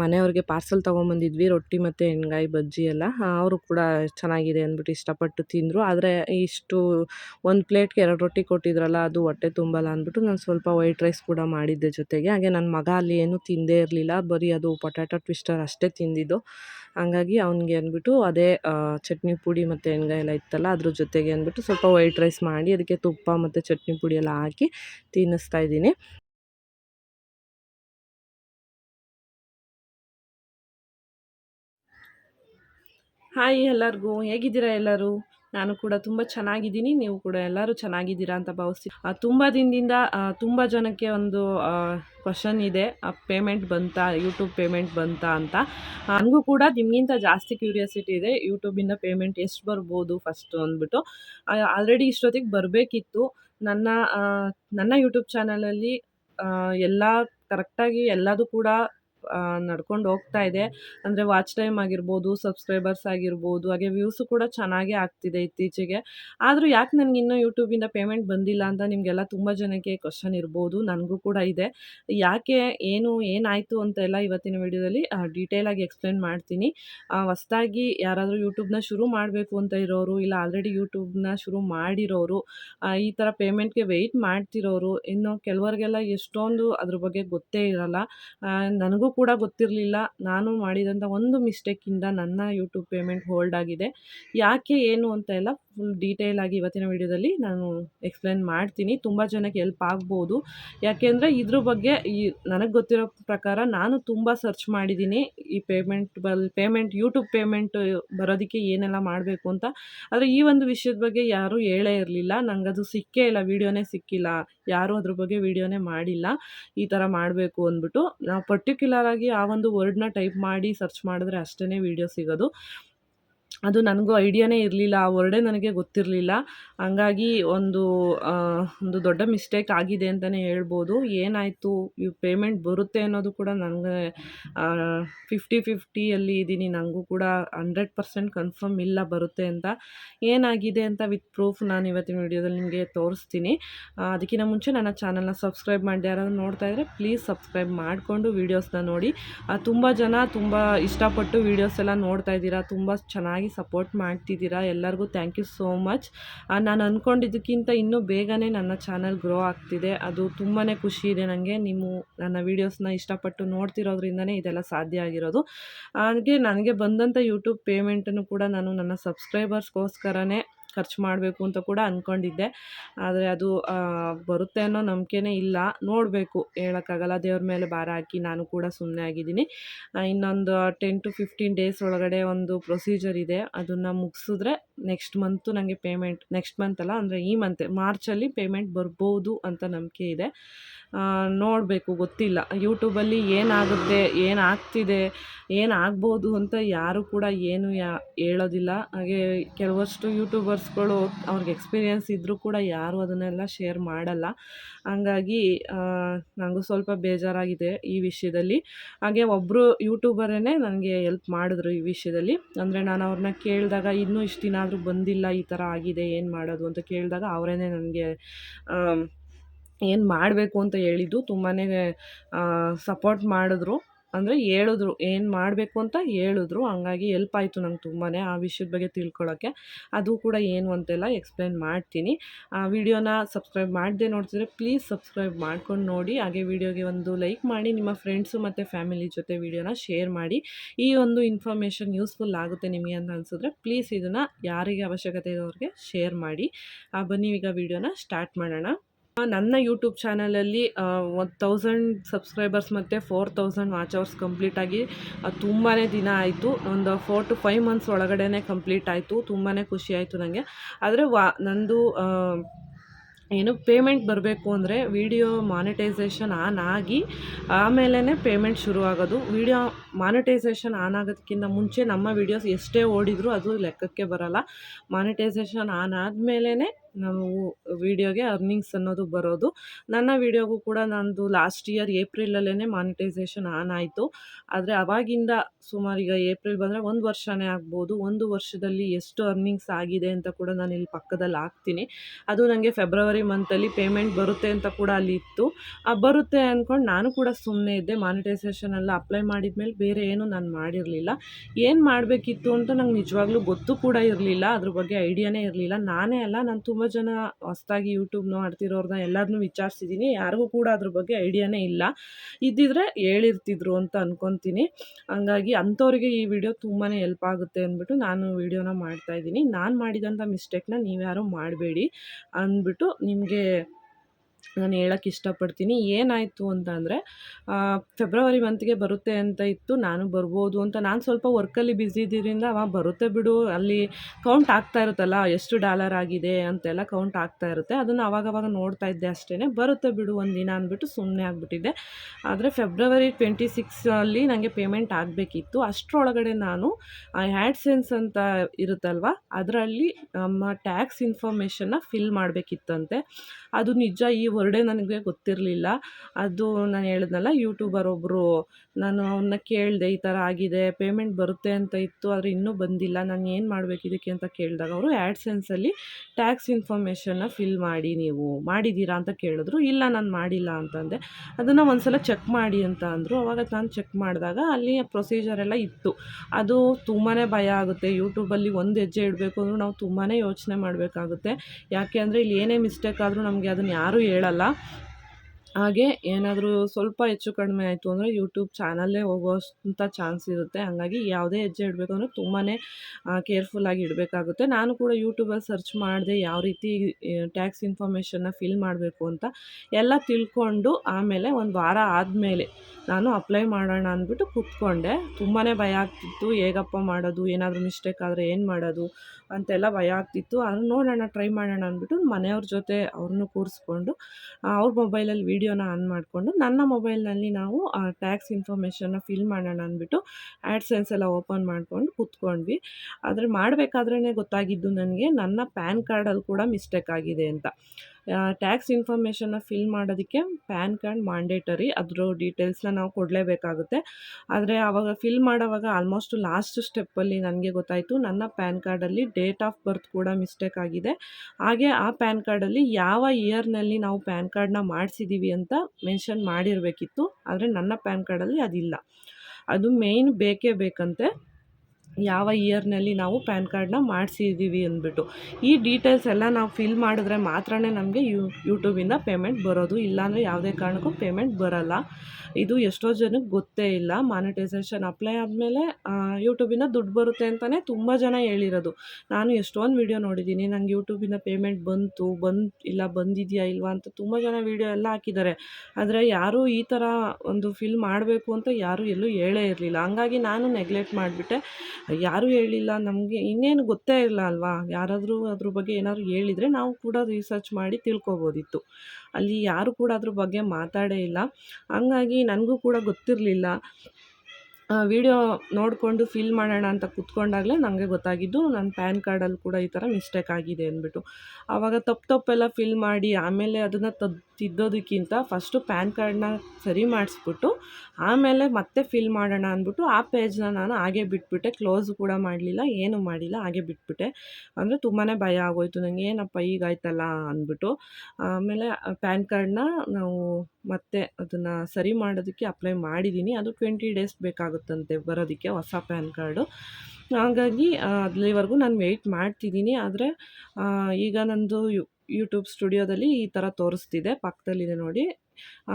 ಮನೆಯವ್ರಿಗೆ ಪಾರ್ಸಲ್ ತೊಗೊಂಬಂದಿದ್ವಿ, ರೊಟ್ಟಿ ಮತ್ತು ಎಣ್ಗಾಯಿ, ಬಜ್ಜಿ ಎಲ್ಲ. ಅವರು ಕೂಡ ಚೆನ್ನಾಗಿದೆ ಅಂದ್ಬಿಟ್ಟು ಇಷ್ಟಪಟ್ಟು ತಿಂದರು. ಆದರೆ ಇಷ್ಟು ಒಂದು ಪ್ಲೇಟ್ಗೆ ಎರಡು ರೊಟ್ಟಿ ಕೊಟ್ಟಿದ್ರಲ್ಲ, ಅದು ಹೊಟ್ಟೆ ತುಂಬಲ್ಲ ಅಂದ್ಬಿಟ್ಟು ನಾನು ಸ್ವಲ್ಪ ವೈಟ್ ರೈಸ್ ಕೂಡ ಮಾಡಿದ್ದೆ ಜೊತೆಗೆ. ಹಾಗೆ ನನ್ನ ಮಗ ಅಲ್ಲಿ ಏನೂ ತಿಂದೇ ಇರಲಿಲ್ಲ. ಬರೀ ಅದು ಪೊಟ್ಯಾಟೊ ಟ್ವಿಸ್ಟರ್ ಅಷ್ಟೇ ತಿಂದಿದ್ದು. ಹಂಗಾಗಿ ಅವ್ನಿಗೆ ಅಂದ್ಬಿಟ್ಟು ಅದೇ ಚಟ್ನಿ ಪುಡಿ ಮತ್ತು ಎಣ್ಗಾಯಿ ಎಲ್ಲ ಇತ್ತಲ್ಲ ಅದ್ರ ಜೊತೆಗೆ ಅಂದ್ಬಿಟ್ಟು ಸ್ವಲ್ಪ ವೈಟ್ ರೈಸ್ ಮಾಡಿ ಅದಕ್ಕೆ ತುಪ್ಪ ಮತ್ತು ಚಟ್ನಿ ಪುಡಿ ಎಲ್ಲ ಹಾಕಿ ತಿನ್ನಿಸ್ತಾ ಇದ್ದೀನಿ. ಹಾಯ್ ಎಲ್ಲರಿಗೂ, ಹೇಗಿದ್ದೀರಾ ಎಲ್ಲರೂ? ನಾನು ಕೂಡ ತುಂಬ ಚೆನ್ನಾಗಿದ್ದೀನಿ, ನೀವು ಕೂಡ ಎಲ್ಲರೂ ಚೆನ್ನಾಗಿದ್ದೀರಾ ಅಂತ ಭಾವಿಸ್ತೀನಿ ತುಂಬ ದಿನದಿಂದ ತುಂಬ ಜನಕ್ಕೆ ಒಂದು ಕ್ವಶನ್ ಇದೆ ಪೇಮೆಂಟ್ ಬಂತಾ ಯೂಟ್ಯೂಬ್ ಪೇಮೆಂಟ್ ಬಂತಾ ಅಂತ. ನನಗೂ ಕೂಡ ನಿಮಗಿಂತ ಜಾಸ್ತಿ ಕ್ಯೂರಿಯಾಸಿಟಿ ಇದೆ ಯೂಟ್ಯೂಬಿಂದ ಪೇಮೆಂಟ್ ಎಷ್ಟು ಬರ್ಬೋದು ಫಸ್ಟು ಅಂದ್ಬಿಟ್ಟು. ಆಲ್ರೆಡಿ ಇಷ್ಟೊತ್ತಿಗೆ ಬರಬೇಕಿತ್ತು. ನನ್ನ ನನ್ನ ಯೂಟ್ಯೂಬ್ ಚಾನಲಲ್ಲಿ ಎಲ್ಲ ಕರೆಕ್ಟಾಗಿ ಎಲ್ಲದೂ ಕೂಡ ನಡ್ಕೊಂಡು ಹೋಗ್ತಾ ಇದೆ. ಅಂದರೆ ವಾಚ್ ಟೈಮ್ ಆಗಿರ್ಬೋದು ಸಬ್ಸ್ಕ್ರೈಬರ್ಸ್ ಆಗಿರ್ಬೋದು, ಹಾಗೆ ವ್ಯೂಸು ಕೂಡ ಚೆನ್ನಾಗೇ ಆಗ್ತಿದೆ ಇತ್ತೀಚೆಗೆ. ಆದರೂ ಯಾಕೆ ನನಗೆ ಇನ್ನೂ ಯೂಟ್ಯೂಬಿಂದ ಪೇಮೆಂಟ್ ಬಂದಿಲ್ಲ ಅಂತ ನಿಮಗೆಲ್ಲ ತುಂಬ ಜನಕ್ಕೆ ಕ್ವಶನ್ ಇರ್ಬೋದು, ನನಗೂ ಕೂಡ ಇದೆ. ಯಾಕೆ, ಏನು, ಏನಾಯಿತು ಅಂತ ಎಲ್ಲ ಇವತ್ತಿನ ವಿಡಿಯೋದಲ್ಲಿ ಡೀಟೇಲಾಗಿ ಎಕ್ಸ್ಪ್ಲೇನ್ ಮಾಡ್ತೀನಿ. ಹೊಸ್ದಾಗಿ ಯಾರಾದರೂ ಯೂಟ್ಯೂಬ್ನ ಶುರು ಮಾಡಬೇಕು ಅಂತ ಇರೋರು, ಇಲ್ಲ ಆಲ್ರೆಡಿ ಯೂಟ್ಯೂಬ್ನ ಶುರು ಮಾಡಿರೋರು ಈ ಥರ ಪೇಮೆಂಟ್ಗೆ ವೆಯ್ಟ್ ಮಾಡ್ತಿರೋರು, ಇನ್ನು ಕೆಲವರಿಗೆಲ್ಲ ಎಷ್ಟೊಂದು ಅದ್ರ ಬಗ್ಗೆ ಗೊತ್ತೇ ಇರಲ್ಲ. ನನಗೂ ಕೂಡ ಗೊತ್ತಿರಲಿಲ್ಲ. ನಾನು ಮಾಡಿದಂಥ ಒಂದು ಮಿಸ್ಟೇಕಿಂದ ನನ್ನ ಯೂಟ್ಯೂಬ್ ಪೇಮೆಂಟ್ ಹೋಲ್ಡ್ ಆಗಿದೆ. ಯಾಕೆ, ಏನು ಅಂತ ಎಲ್ಲ ಫುಲ್ ಡೀಟೇಲ್ ಆಗಿ ಇವತ್ತಿನ ವಿಡಿಯೋದಲ್ಲಿ ನಾನು ಎಕ್ಸ್ಪ್ಲೇನ್ ಮಾಡ್ತೀನಿ. ತುಂಬ ಜನಕ್ಕೆ ಹೆಲ್ಪ್ ಆಗ್ಬೋದು. ಯಾಕೆಂದರೆ ಇದ್ರ ಬಗ್ಗೆ ಈ ನನಗೆ ಗೊತ್ತಿರೋ ಪ್ರಕಾರ ನಾನು ತುಂಬ ಸರ್ಚ್ ಮಾಡಿದ್ದೀನಿ. ಈ ಪೇಮೆಂಟ್ ಬಲ್ ಪೇಮೆಂಟ್ ಯೂಟ್ಯೂಬ್ ಪೇಮೆಂಟ್ ಬರೋದಕ್ಕೆ ಏನೆಲ್ಲ ಮಾಡಬೇಕು ಅಂತ. ಆದರೆ ಈ ಒಂದು ವಿಷಯದ ಬಗ್ಗೆ ಯಾರೂ ಹೇಳೇ ಇರಲಿಲ್ಲ. ನಂಗೆ ಅದು ಸಿಕ್ಕೇ ಇಲ್ಲ, ವೀಡಿಯೋನೇ ಸಿಕ್ಕಿಲ್ಲ. ಯಾರೂ ಅದ್ರ ಬಗ್ಗೆ ವೀಡಿಯೋನೇ ಮಾಡಿಲ್ಲ. ಈ ಥರ ಮಾಡಬೇಕು ಅಂದ್ಬಿಟ್ಟು, ನಾವು ಪರ್ಟಿಕ್ಯುಲರ್ ಆಗಿ ಆ ಒಂದು ವರ್ಡ್ನ ಟೈಪ್ ಮಾಡಿ ಸರ್ಚ್ ಮಾಡಿದ್ರೆ ಅಷ್ಟೇ ವೀಡಿಯೋ ಸಿಗೋದು. ಅದು ನನಗೂ ಐಡಿಯಾನೇ ಇರಲಿಲ್ಲ, ಆ ವರ್ಡೇ ನನಗೆ ಗೊತ್ತಿರಲಿಲ್ಲ. ಹಂಗಾಗಿ ಒಂದು ಒಂದು ದೊಡ್ಡ ಮಿಸ್ಟೇಕ್ ಆಗಿದೆ ಅಂತಲೇ ಹೇಳ್ಬೋದು. ಏನಾಯಿತು? ಈ ಪೇಮೆಂಟ್ ಬರುತ್ತೆ ಅನ್ನೋದು ಕೂಡ ನನಗೆ ಫಿಫ್ಟಿ ಫಿಫ್ಟಿಯಲ್ಲಿ ಇದ್ದೀನಿ. ನನಗೂ ಕೂಡ ಹಂಡ್ರೆಡ್ ಪರ್ಸೆಂಟ್ ಕನ್ಫರ್ಮ್ ಇಲ್ಲ ಬರುತ್ತೆ ಅಂತ. ಏನಾಗಿದೆ ಅಂತ ವಿತ್ ಪ್ರೂಫ್ ನಾನು ಇವತ್ತಿನ ವೀಡಿಯೋದಲ್ಲಿ ನಿಮಗೆ ತೋರಿಸ್ತೀನಿ. ಅದಕ್ಕಿಂತ ಮುಂಚೆ ನನ್ನ ಚಾನಲ್ನ ಸಬ್ಸ್ಕ್ರೈಬ್ ಮಾಡಿ, ಯಾರಾದರೂ ನೋಡ್ತಾ ಇದ್ದರೆ ಪ್ಲೀಸ್ ಸಬ್ಸ್ಕ್ರೈಬ್ ಮಾಡಿಕೊಂಡು ವೀಡಿಯೋಸ್ನ ನೋಡಿ. ತುಂಬ ಜನ ತುಂಬ ಇಷ್ಟಪಟ್ಟು ವೀಡಿಯೋಸ್ ಎಲ್ಲ ನೋಡ್ತಾ ಇದ್ದೀರಾ, ತುಂಬ ಚೆನ್ನಾಗಿ ಸಪೋರ್ಟ್ ಮಾಡ್ತಿದ್ದೀರಾ? ಎಲ್ಲರಿಗೂ ಥ್ಯಾಂಕ್ ಯು ಸೋ ಮಚ್ ನಾನು ಅಂದ್ಕೊಂಡಿದ್ದಕ್ಕಿಂತ ಇನ್ನೂ ಬೇಗನೆ ನನ್ನ ಚಾನಲ್ ಗ್ರೋ ಆಗ್ತಿದೆ. ಅದು ತುಂಬಾ ಖುಷಿ ಇದೆ ನನಗೆ ನಿಮ್ಮ ನನ್ನ ವೀಡಿಯೋಸ್ನ ಇಷ್ಟಪಟ್ಟು ನೋಡ್ತಿರೋದ್ರಿಂದನೇ ಇದೆಲ್ಲ ಸಾಧ್ಯ ಆಗಿರೋದು. ಹಾಗೆ ನನಗೆ ಬಂದಂಥ ಯೂಟ್ಯೂಬ್ ಪೇಮೆಂಟನ್ನು ಕೂಡ ನಾನು ನನ್ನ ಸಬ್ಸ್ಕ್ರೈಬರ್ಸ್ಗೋಸ್ಕರನೇ ಖರ್ಚು ಮಾಡಬೇಕು ಅಂತ ಕೂಡ ಅಂದ್ಕೊಂಡಿದ್ದೆ ಆದರೆ ಅದು ಬರುತ್ತೆ ಅನ್ನೋ ನಂಬಿಕೆನೇ ಇಲ್ಲ. ನೋಡಬೇಕು, ಹೇಳೋಕ್ಕಾಗಲ್ಲ. ದೇವ್ರ ಮೇಲೆ ಭಾರ ಹಾಕಿ ನಾನು ಕೂಡ ಸುಮ್ಮನೆ ಆಗಿದ್ದೀನಿ. ಇನ್ನೊಂದು ಟೆನ್ ಟು ಫಿಫ್ಟೀನ್ ಡೇಸ್ ಒಳಗಡೆ ಒಂದು ಪ್ರೊಸೀಜರ್ ಇದೆ. ಅದನ್ನು ಮುಗಿಸಿದ್ರೆ ನೆಕ್ಸ್ಟ್ ಮಂತು ನನಗೆ ಪೇಮೆಂಟ್ ನೆಕ್ಸ್ಟ್ ಮಂತ್ ಅಲ್ಲ, ಅಂದರೆ ಈ ಮಂತ್ ಮಾರ್ಚಲ್ಲಿ ಪೇಮೆಂಟ್ ಬರ್ಬೋದು ಅಂತ ನಂಬಿಕೆ ಇದೆ. ನೋಡಬೇಕು, ಗೊತ್ತಿಲ್ಲ. ಯೂಟ್ಯೂಬಲ್ಲಿ ಏನಾಗುತ್ತೆ, ಏನಾಗ್ತಿದೆ, ಏನಾಗ್ಬೋದು ಅಂತ ಯಾರು ಕೂಡ ಏನು ಯಾ, ಹೇಳೋದಿಲ್ಲ. ಹಾಗೆ ಕೆಲವಷ್ಟು ಯೂಟ್ಯೂಬರ್ಸ್ಗಳು ಅವ್ರಿಗೆ ಎಕ್ಸ್ಪೀರಿಯೆನ್ಸ್ ಇದ್ದರೂ ಕೂಡ ಯಾರು ಅದನ್ನೆಲ್ಲ ಶೇರ್ ಮಾಡಲ್ಲ. ಹಂಗಾಗಿ ನನಗೂ ಸ್ವಲ್ಪ ಬೇಜಾರಾಗಿದೆ ಈ ವಿಷಯದಲ್ಲಿ. ಹಾಗೆ ಒಬ್ಬರು ಯೂಟ್ಯೂಬರೇ ನನಗೆ ಎಲ್ಪ್ ಮಾಡಿದ್ರು ಈ ವಿಷಯದಲ್ಲಿ. ಅಂದರೆ ನಾನು ಅವ್ರನ್ನ ಕೇಳಿದಾಗ, ಇನ್ನೂ ಇಷ್ಟು ದಿನಾದರೂ ಬಂದಿಲ್ಲ, ಈ ಥರ ಆಗಿದೆ, ಏನು ಮಾಡೋದು? ಅಂತ ಕೇಳಿದಾಗ ಅವರೇ ನನಗೆ ಏನು ಮಾಡಬೇಕು? ಅಂತ ಹೇಳಿದ್ದು. ತುಂಬಾ ಸಪೋರ್ಟ್ ಮಾಡಿದ್ರು. ಅಂದರೆ ಹೇಳಿದ್ರು, ಏನು ಮಾಡಬೇಕು ಅಂತ ಹೇಳಿದ್ರು. ಹಂಗಾಗಿ ಎಲ್ಪ್ ಆಯಿತು ನಂಗೆ ತುಂಬಾ ಆ ವಿಷಯದ ಬಗ್ಗೆ ತಿಳ್ಕೊಳ್ಳೋಕ್ಕೆ ಅದು ಕೂಡ ಏನು ಅಂತೆಲ್ಲ ಎಕ್ಸ್ಪ್ಲೈನ್ ಮಾಡ್ತೀನಿ. ಆ ವಿಡಿಯೋನ ಸಬ್ಸ್ಕ್ರೈಬ್ ಮಾಡದೆ ನೋಡ್ತಿದ್ರೆ ಪ್ಲೀಸ್ ಸಬ್ಸ್ಕ್ರೈಬ್ ಮಾಡ್ಕೊಂಡು ನೋಡಿ. ಹಾಗೆ ವಿಡಿಯೋಗೆ ಒಂದು ಲೈಕ್ ಮಾಡಿ, ನಿಮ್ಮ ಫ್ರೆಂಡ್ಸು ಮತ್ತು ಫ್ಯಾಮಿಲಿ ಜೊತೆ ವಿಡಿಯೋನ ಶೇರ್ ಮಾಡಿ. ಈ ಒಂದು ಇನ್ಫಾರ್ಮೇಷನ್ ಯೂಸ್ಫುಲ್ ಆಗುತ್ತೆ ನಿಮಗೆ ಅಂತ ಅನಿಸಿದ್ರೆ ಪ್ಲೀಸ್ ಇದನ್ನು ಯಾರಿಗೆ ಅವಶ್ಯಕತೆ ಇರೋರಿಗೆ ಶೇರ್ ಮಾಡಿ. ಬನ್ನಿ, ಈಗ ವಿಡಿಯೋನ ಸ್ಟಾರ್ಟ್ ಮಾಡೋಣ. ನನ್ನ ಯೂಟ್ಯೂಬ್ ಚಾನಲಲ್ಲಿ ಒನ್ ತೌಸಂಡ್ ಸಬ್ಸ್ಕ್ರೈಬರ್ಸ್ ಮತ್ತು ಫೋರ್ ತೌಸಂಡ್ ವಾಚ್ ಅವರ್ಸ್ ಕಂಪ್ಲೀಟಾಗಿ ತುಂಬಾ ದಿನ ಆಯಿತು. ಒಂದು ಫೋರ್ ಟು ಫೈವ್ ಮಂತ್ಸ್ ಒಳಗಡೆ ಕಂಪ್ಲೀಟ್ ಆಯಿತು. ತುಂಬಾ ಖುಷಿ ಆಯಿತು ನನಗೆ ಆದರೆ ವಾ, ನಂದು ಏನು ಪೇಮೆಂಟ್ ಬರಬೇಕು ಅಂದರೆ ವಿಡಿಯೋ ಮಾನಿಟೈಸೇಷನ್ ಆನ್ ಆಗಿ ಆಮೇಲೆ ಪೇಮೆಂಟ್ ಶುರು ಆಗೋದು. ವಿಡಿಯೋ ಮಾನಿಟೈಸೇಷನ್ ಆನ್ ಆಗೋದಕ್ಕಿಂತ ಮುಂಚೆ ನಮ್ಮ ವಿಡಿಯೋಸ್ ಎಷ್ಟೇ ಓಡಿದರೂ ಅದು ಲೆಕ್ಕಕ್ಕೆ ಬರಲ್ಲ. ಮಾನಿಟೈಸೇಷನ್ ಆನ್ ಆದಮೇಲೇ ನಾವು ವಿಡಿಯೋಗೆ ಅರ್ನಿಂಗ್ಸ್ ಅನ್ನೋದು ಬರೋದು. ನನ್ನ ವಿಡಿಯೋಗೂ ಕೂಡ ನಂದು ಲಾಸ್ಟ್ ಇಯರ್ ಏಪ್ರಿಲಲ್ಲೇ ಮಾನಿಟೈಸೇಷನ್ ಆನ್ ಆಯಿತು. ಆದರೆ ಅವಾಗಿಂದ ಸುಮಾರು ಈಗ ಏಪ್ರಿಲ್ ಬಂದರೆ ಒಂದು ವರ್ಷನೇ ಆಗ್ಬೋದು. ಒಂದು ವರ್ಷದಲ್ಲಿ ಎಷ್ಟು ಅರ್ನಿಂಗ್ಸ್ ಆಗಿದೆ ಅಂತ ಕೂಡ ನಾನು ಇಲ್ಲಿ ಪಕ್ಕದಲ್ಲಿ ಹಾಕ್ತೀನಿ. ಅದು ನನಗೆ ಫೆಬ್ರವರಿ ಮಂತಲ್ಲಿ ಪೇಮೆಂಟ್ ಬರುತ್ತೆ ಅಂತ ಕೂಡ ಅಲ್ಲಿ ಇತ್ತು. ಆ ಬರುತ್ತೆ ಅಂದ್ಕೊಂಡು ನಾನು ಕೂಡ ಸುಮ್ಮನೆ ಇದ್ದೆ. ಮಾನಿಟೈಸೇಷನ್ ಎಲ್ಲ ಅಪ್ಲೈ ಮಾಡಿದ್ಮೇಲೆ ಬೇರೆ ಏನು ನಾನು ಮಾಡಿರಲಿಲ್ಲ. ಏನು ಮಾಡಬೇಕಿತ್ತು ಅಂತ ನಂಗೆ ನಿಜವಾಗ್ಲೂ ಗೊತ್ತು ಕೂಡ ಇರಲಿಲ್ಲ. ಅದ್ರ ಬಗ್ಗೆ ಐಡಿಯಾನೇ ಇರಲಿಲ್ಲ. ನಾನೇ ಅಲ್ಲ, ನಾನು ತುಂಬ ಜನ ಹೊಸ್ದಾಗಿ ಯೂಟ್ಯೂಬ್ ಮಾಡ್ತಿರೋರ್ನ ಎಲ್ಲರನ್ನೂ ವಿಚಾರಿಸಿದ್ದೀನಿ ಯಾರಿಗೂ ಕೂಡ ಅದ್ರ ಬಗ್ಗೆ ಐಡಿಯಾನೇ ಇಲ್ಲ. ಇದ್ದಿದ್ರೆ ಹೇಳಿರ್ತಿದ್ರು ಅಂತ ಅನ್ಕೊಂತೀನಿ. ಹಂಗಾಗಿ ಅಂಥವ್ರಿಗೆ ಈ ವಿಡಿಯೋ ತುಂಬಾ ಹೆಲ್ಪ್ ಆಗುತ್ತೆ ಅಂದ್ಬಿಟ್ಟು ನಾನು ವಿಡಿಯೋನ ಮಾಡ್ತಾಯಿದ್ದೀನಿ ನಾನು ಮಾಡಿದಂಥ ಮಿಸ್ಟೇಕ್ನ ನೀವ್ಯಾರೂ ಮಾಡಬೇಡಿ ಅಂದ್ಬಿಟ್ಟು ನಿಮಗೆ ನಾನು ಹೇಳೋಕ್ಕೆ ಇಷ್ಟಪಡ್ತೀನಿ. ಏನಾಯಿತು ಅಂತ ಅಂದರೆ ಫೆಬ್ರವರಿ ಮಂತ್ಗೆ ಬರುತ್ತೆ ಅಂತ ಇತ್ತು, ನಾನು ಬರ್ಬೋದು ಅಂತ. ನಾನು ಸ್ವಲ್ಪ ವರ್ಕಲ್ಲಿ ಬ್ಯುಸಿ ಇದ್ದಿದ್ದರಿಂದ ಅವ ಬರುತ್ತೆ ಬಿಡು, ಅಲ್ಲಿ ಕೌಂಟ್ ಆಗ್ತಾ ಇರುತ್ತಲ್ಲ, ಎಷ್ಟು ಡಾಲರ್ ಆಗಿದೆ ಅಂತೆಲ್ಲ ಕೌಂಟ್ ಆಗ್ತಾ ಇರುತ್ತೆ. ಅದನ್ನು ಅವಾಗವಾಗ ನೋಡ್ತಾ ಇದ್ದೆ ಅಷ್ಟೇ ಬರುತ್ತೆ ಬಿಡು, ಒಂದು ದಿನ ಅಂದ್ಬಿಟ್ಟು ಸುಮ್ಮನೆ ಆಗಿಬಿಟ್ಟಿದ್ದೆ. ಆದರೆ ಫೆಬ್ರವರಿ ಟ್ವೆಂಟಿ ಸಿಕ್ಸಲ್ಲಿ ನನಗೆ ಪೇಮೆಂಟ್ ಆಗಬೇಕಿತ್ತು. ಅಷ್ಟರೊಳಗಡೆ ನಾನು ಹ್ಯಾಡ್ಸೆನ್ಸ್ ಅಂತ ಇರುತ್ತಲ್ವ, ಅದರಲ್ಲಿ ನಮ್ಮ ಟ್ಯಾಕ್ಸ್ ಇನ್ಫಾರ್ಮೇಷನ್ನ ಫಿಲ್ ಮಾಡಬೇಕಿತ್ತಂತೆ. ಅದು ನಿಜ ಈ ವರ್ಡೇ ನನಗೆ ಗೊತ್ತಿರಲಿಲ್ಲ. ಅದು ನಾನು ಹೇಳಿದ್ನಲ್ಲ ಯೂಟ್ಯೂಬರ್ ಒಬ್ಬರು ನಾನು ಅವನ್ನ ಕೇಳಿದೆ ಈ ಥರ ಆಗಿದೆ ಪೇಮೆಂಟ್ ಬರುತ್ತೆ ಅಂತ ಇತ್ತು, ಆದರೆ ಇನ್ನೂ ಬಂದಿಲ್ಲ, ನಾನು ಏನು ಮಾಡಬೇಕು ಇದಕ್ಕೆ ಅಂತ ಕೇಳಿದಾಗ ಅವರು ಆ್ಯಡ್ಸೆನ್ಸಲ್ಲಿ ಟ್ಯಾಕ್ಸ್ ಇನ್ಫಾರ್ಮೇಷನ್ನ ಫಿಲ್ ಮಾಡಿ, ನೀವು ಮಾಡಿದ್ದೀರಾ ಅಂತ ಕೇಳಿದ್ರು, ಇಲ್ಲ ನಾನು ಮಾಡಿಲ್ಲ ಅಂತಂದೆ ಅದನ್ನು ಒಂದು ಸಲ ಚೆಕ್ ಮಾಡಿ ಅಂತ ಅಂದರು. ಅವಾಗ ನಾನು ಚೆಕ್ ಮಾಡಿದಾಗ ಅಲ್ಲಿ ಪ್ರೊಸೀಜರ್ ಎಲ್ಲ ಇತ್ತು. ಅದು ತುಂಬಾ ಭಯ ಆಗುತ್ತೆ. ಯೂಟ್ಯೂಬಲ್ಲಿ ಒಂದು ಹೆಜ್ಜೆ ಇಡಬೇಕು ಅಂದರೂ, ನಾವು ತುಂಬಾ ಯೋಚನೆ ಮಾಡಬೇಕಾಗುತ್ತೆ. ಯಾಕೆ ಅಂದರೆ ಇಲ್ಲಿ ಏನೇ ಮಿಸ್ಟೇಕ್ ಆದರೂ ನಮಗೆ ಅದನ್ನು ಯಾರೂ ಹೇಳಲ್ಲ. ಹಾಗೆ ಏನಾದರೂ ಸ್ವಲ್ಪ ಹೆಚ್ಚು ಕಡಿಮೆ ಆಯಿತು ಅಂದರೆ ಯೂಟ್ಯೂಬ್ ಚಾನಲ್ಲೇ ಹೋಗೋವಂಥ ಚಾನ್ಸ್ ಇರುತ್ತೆ. ಹಾಗಾಗಿ ಯಾವುದೇ ಹೆಜ್ಜೆ ಇಡಬೇಕು ಅಂದರೆ ತುಂಬಾ ಕೇರ್ಫುಲ್ಲಾಗಿ ಇಡಬೇಕಾಗುತ್ತೆ. ನಾನು ಕೂಡ ಯೂಟ್ಯೂಬಲ್ಲಿ ಸರ್ಚ್ ಮಾಡಿದೆ ಯಾವ ರೀತಿ ಟ್ಯಾಕ್ಸ್ ಇನ್ಫಾರ್ಮೇಷನ್ನ ಫಿಲ್ ಮಾಡಬೇಕು ಅಂತ ಎಲ್ಲ ತಿಳ್ಕೊಂಡು ಆಮೇಲೆ ಒಂದು ವಾರ ಆದಮೇಲೆ ನಾನು ಅಪ್ಲೈ ಮಾಡೋಣ ಅಂದ್ಬಿಟ್ಟು ಕೂತ್ಕೊಂಡೆ. ತುಂಬಾ ಭಯ ಆಗ್ತಿತ್ತು. ಹೇಗಪ್ಪ ಮಾಡೋದು? ಏನಾದರೂ ಮಿಸ್ಟೇಕ್ ಆದರೆ ಏನು ಮಾಡೋದು? ಅಂತೆಲ್ಲ ಭಯ ಆಗ್ತಿತ್ತು. ಅದನ್ನು ನೋಡೋಣ ಟ್ರೈ ಮಾಡೋಣ ಅಂದ್ಬಿಟ್ಟು ಮನೆಯವ್ರ ಜೊತೆ ಅವ್ರನ್ನೂ ಕೂರಿಸ್ಕೊಂಡು ಅವ್ರ ಮೊಬೈಲಲ್ಲಿ ವೀಡಿಯೋನ ಆನ್ ಮಾಡಿಕೊಂಡು ನನ್ನ ಮೊಬೈಲ್ನಲ್ಲಿ ನಾವು ಆ ಟ್ಯಾಕ್ಸ್ ಇನ್ಫಾರ್ಮೇಷನ್ನ ಫಿಲ್ ಮಾಡೋಣ ಅಂದ್ಬಿಟ್ಟು ಆ್ಯಡ್ಸೆನ್ಸ್ ಎಲ್ಲ ಓಪನ್ ಮಾಡ್ಕೊಂಡು ಕೂತ್ಕೊಂಡ್ವಿ. ಆದರೆ ಮಾಡಬೇಕಾದ್ರೇ ಗೊತ್ತಾಗಿದ್ದು ನನಗೆ ನನ್ನ ಪ್ಯಾನ್ ಕಾರ್ಡಲ್ಲಿ ಕೂಡ ಮಿಸ್ಟೇಕ್ ಆಗಿದೆ ಅಂತ. ಟ್ಯಾಕ್ಸ್ ಇನ್ಫಾರ್ಮೇಷನ್ನ ಫಿಲ್ ಮಾಡೋದಕ್ಕೆ ಪ್ಯಾನ್ ಕಾರ್ಡ್ ಮ್ಯಾಂಡೇಟರಿ ಅದ್ರ ಡೀಟೇಲ್ಸ್ನ ನಾವು ಕೊಡಲೇಬೇಕಾಗುತ್ತೆ. ಆದರೆ ಆವಾಗ ಫಿಲ್ ಮಾಡೋವಾಗ ಆಲ್ಮೋಸ್ಟ್ ಲಾಸ್ಟ್ ಸ್ಟೆಪ್ಪಲ್ಲಿ ನನಗೆ ಗೊತ್ತಾಯಿತು, ನನ್ನ ಪ್ಯಾನ್ ಕಾರ್ಡಲ್ಲಿ ಡೇಟ್ ಆಫ್ ಬರ್ತ್ ಕೂಡ ಮಿಸ್ಟೇಕ್ ಆಗಿದೆ. ಹಾಗೆ ಆ ಪ್ಯಾನ್ ಕಾರ್ಡಲ್ಲಿ ಯಾವ ಇಯರ್ನಲ್ಲಿ ನಾವು ಪ್ಯಾನ್ ಕಾರ್ಡನ್ನ ಮಾಡಿಸಿದ್ದೀವಿ ಅಂತ ಮೆನ್ಷನ್ ಮಾಡಿರಬೇಕಿತ್ತು, ಆದರೆ ನನ್ನ ಪ್ಯಾನ್ ಕಾರ್ಡಲ್ಲಿ ಅದಿಲ್ಲ. ಅದು ಮೇಯ್ನ್ ಬೇಕೇ ಬೇಕಂತೆ. ಯಾವ ಇಯರ್ನಲ್ಲಿ ನಾವು ಪ್ಯಾನ್ ಕಾರ್ಡನ್ನ ಮಾಡಿಸಿದ್ದೀವಿ ಅಂದ್ಬಿಟ್ಟು. ಈ ಡೀಟೇಲ್ಸ್ ಎಲ್ಲ ನಾವು ಫಿಲ್ ಮಾಡಿದ್ರೆ ಮಾತ್ರ ನಮಗೆ ಯೂ, ಯೂಟ್ಯೂಬಿಂದ ಪೇಮೆಂಟ್ ಬರೋದು. ಇಲ್ಲಾಂದರೆ ಯಾವುದೇ ಕಾರಣಕ್ಕೂ ಪೇಮೆಂಟ್ ಬರೋಲ್ಲ. ಇದು ಎಷ್ಟೋ ಜನಕ್ಕೆ ಗೊತ್ತೇ ಇಲ್ಲ. ಮಾನಿಟೈಸೇಷನ್ ಅಪ್ಲೈ ಆದಮೇಲೆ ಯೂಟ್ಯೂಬಿಂದ ದುಡ್ಡು ಬರುತ್ತೆ ಅಂತಲೇ ತುಂಬ ಜನ ಹೇಳಿರೋದು. ನಾನು ಎಷ್ಟೊಂದು ವೀಡಿಯೋ ನೋಡಿದ್ದೀನಿ. ನಂಗೆ ಯೂಟ್ಯೂಬಿಂದ ಪೇಮೆಂಟ್ ಬಂತು, ಬಂದು, ಇಲ್ಲ ಬಂದಿದೆಯಾ, ಇಲ್ವಾ ಅಂತ ತುಂಬ ಜನ ವೀಡಿಯೋ ಎಲ್ಲ ಹಾಕಿದ್ದಾರೆ. ಆದರೆ ಯಾರೂ ಈ ಥರ ಒಂದು ಫಿಲ್ ಮಾಡಬೇಕು ಅಂತ ಯಾರೂ ಎಲ್ಲೂ ಹೇಳೇ ಇರಲಿಲ್ಲ. ಹಂಗಾಗಿ ನಾನು ನೆಗ್ಲೆಕ್ಟ್ ಮಾಡಿಬಿಟ್ಟೆ. ಯಾರೂ ಹೇಳಿಲ್ಲ, ನಮಗೆ ಇನ್ನೇನು ಗೊತ್ತೇ ಇಲ್ಲ ಅಲ್ವಾ? ಯಾರಾದರೂ ಅದ್ರ ಬಗ್ಗೆ ಏನಾದರೂ ಹೇಳಿದರೆ ನಾವು ಕೂಡ ರಿಸರ್ಚ್ ಮಾಡಿ ತಿಳ್ಕೊಬೋದಿತ್ತು. ಅಲ್ಲಿ ಯಾರು ಕೂಡ ಅದ್ರ ಬಗ್ಗೆ ಮಾತಾಡೇ ಇಲ್ಲ. ಹಂಗಾಗಿ ನನಗೂ ಕೂಡ ಗೊತ್ತಿರಲಿಲ್ಲ. ವಿಡಿಯೋ ನೋಡಿಕೊಂಡು ಫಿಲ್ ಮಾಡೋಣ ಅಂತ ಕೂತ್ಕೊಂಡಾಗಲೇ ನನಗೆ ಗೊತ್ತಾಗಿದ್ದು ನನ್ನ ಪ್ಯಾನ್ ಕಾರ್ಡಲ್ಲಿ ಕೂಡ ಈ ಥರ ಮಿಸ್ಟೇಕ್ ಆಗಿದೆ ಅಂದ್ಬಿಟ್ಟು. ಆವಾಗ ತಪ್ಪು ತಪ್ಪೆಲ್ಲ ಫಿಲ್ ಮಾಡಿ ಆಮೇಲೆ ಅದನ್ನು ತದ್ ತಿದ್ದೋದಕ್ಕಿಂತ ಫಸ್ಟು ಪ್ಯಾನ್ ಕಾರ್ಡನ್ನ ಸರಿ ಮಾಡಿಸ್ಬಿಟ್ಟು, ಆಮೇಲೆ ಮತ್ತೆ ಫಿಲ್ ಮಾಡೋಣ ಅಂದ್ಬಿಟ್ಟು ಆ ಪೇಜ್ನ ನಾನು ಹಾಗೆ ಬಿಟ್ಬಿಟ್ಟೆ, ಕ್ಲೋಸ್ ಕೂಡ ಮಾಡಲಿಲ್ಲ, ಏನೂ ಮಾಡಿಲ್ಲ, ಹಾಗೆ ಬಿಟ್ಬಿಟ್ಟೆ. ಅಂದರೆ ತುಂಬಾ ಭಯ ಆಗೋಯ್ತು ನನಗೆ ಏನಪ್ಪ ಈಗಾಯ್ತಲ್ಲ ಅಂದ್ಬಿಟ್ಟು. ಆಮೇಲೆ ಪ್ಯಾನ್ ಕಾರ್ಡನ್ನ ನಾವು ಮತ್ತೆ ಅದನ್ನು ಸರಿ ಮಾಡೋದಕ್ಕೆ ಅಪ್ಲೈ ಮಾಡಿದ್ದೀನಿ ಅದು ಟ್ವೆಂಟಿ ಡೇಸ್ ಬೇಕಾಗುತ್ತಂತೆ ಬರೋದಕ್ಕೆ ಹೊಸ ಪ್ಯಾನ್ ಕಾರ್ಡು. ಹಾಗಾಗಿ ಅಲ್ಲಿವರೆಗೂ ನಾನು ವೆಯ್ಟ್ ಮಾಡ್ತಿದ್ದೀನಿ. ಆದರೆ ಈಗ ನಂದು ಯು ಯೂಟ್ಯೂಬ್ ಸ್ಟುಡಿಯೋದಲ್ಲಿ ಈ ಥರ ತೋರಿಸ್ತಿದೆ, ಪಕ್ಕದಲ್ಲಿದೆ ನೋಡಿ.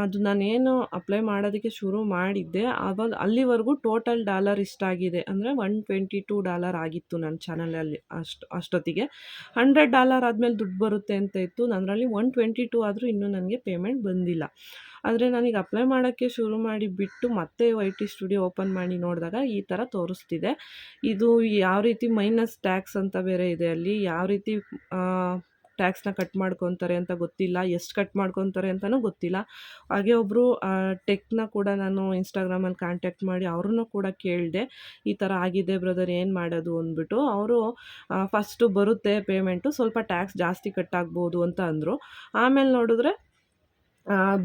ಅದು ನಾನೇನು ಅಪ್ಲೈ ಮಾಡೋದಕ್ಕೆ ಶುರು ಮಾಡಿದ್ದೆ. ಆವಾಗ ಅಲ್ಲಿವರೆಗೂ ಟೋಟಲ್ ಡಾಲರ್ ಇಷ್ಟಾಗಿದೆ ಅಂದರೆ ಒನ್ ಟ್ವೆಂಟಿ ಟೂ ಡಾಲರ್ ಆಗಿತ್ತು ನನ್ನ ಚಾನಲಲ್ಲಿ ಅಷ್ಟು, ಅಷ್ಟೊತ್ತಿಗೆ. ಹಂಡ್ರೆಡ್ ಡಾಲರ್ ಆದಮೇಲೆ ದುಡ್ಡು ಬರುತ್ತೆ ಅಂತ ಇತ್ತು. ನನ್ನರಲ್ಲಿ ಒನ್ ಟ್ವೆಂಟಿ ಟೂ ಆದರೂ ಇನ್ನೂ ನನಗೆ ಪೇಮೆಂಟ್ ಬಂದಿಲ್ಲ. ಆದರೆ ನನಗೆ ಅಪ್ಲೈ ಮಾಡೋಕ್ಕೆ ಶುರು ಮಾಡಿ ಬಿಟ್ಟು ಮತ್ತೆ ವೈ ಟಿ ಸ್ಟುಡಿಯೋ ಓಪನ್ ಮಾಡಿ ನೋಡಿದಾಗ ಈ ಥರ ತೋರಿಸ್ತಿದೆ. ಇದು ಯಾವ ರೀತಿ ಮೈನಸ್ ಟ್ಯಾಕ್ಸ್ ಅಂತ ಬೇರೆ ಇದೆ ಅಲ್ಲಿ, ಯಾವ ರೀತಿ ಟ್ಯಾಕ್ಸ್ನ ಕಟ್ ಮಾಡ್ಕೊತಾರೆ ಅಂತ ಗೊತ್ತಿಲ್ಲ, ಎಷ್ಟು ಕಟ್ ಮಾಡ್ಕೊತಾರೆ ಅಂತಲೂ ಗೊತ್ತಿಲ್ಲ. ಹಾಗೆ ಒಬ್ಬರು ಟೆಕ್ನ ಕೂಡ ನಾನು ಇನ್ಸ್ಟಾಗ್ರಾಮಲ್ಲಿ ಕಾಂಟ್ಯಾಕ್ಟ್ ಮಾಡಿ ಅವ್ರನ್ನೂ ಕೂಡ ಕೇಳಿದೆ, ಈ ಥರ ಆಗಿದೆ ಬ್ರದರ್ ಏನು ಮಾಡೋದು ಅಂದ್ಬಿಟ್ಟು. ಅವರು ಫಸ್ಟು ಬರುತ್ತೆ ಪೇಮೆಂಟು ಸ್ವಲ್ಪ ಟ್ಯಾಕ್ಸ್ ಜಾಸ್ತಿ ಕಟ್ಟಾಗ್ಬೋದು ಅಂತ ಅಂದರು. ಆಮೇಲೆ ನೋಡಿದ್ರೆ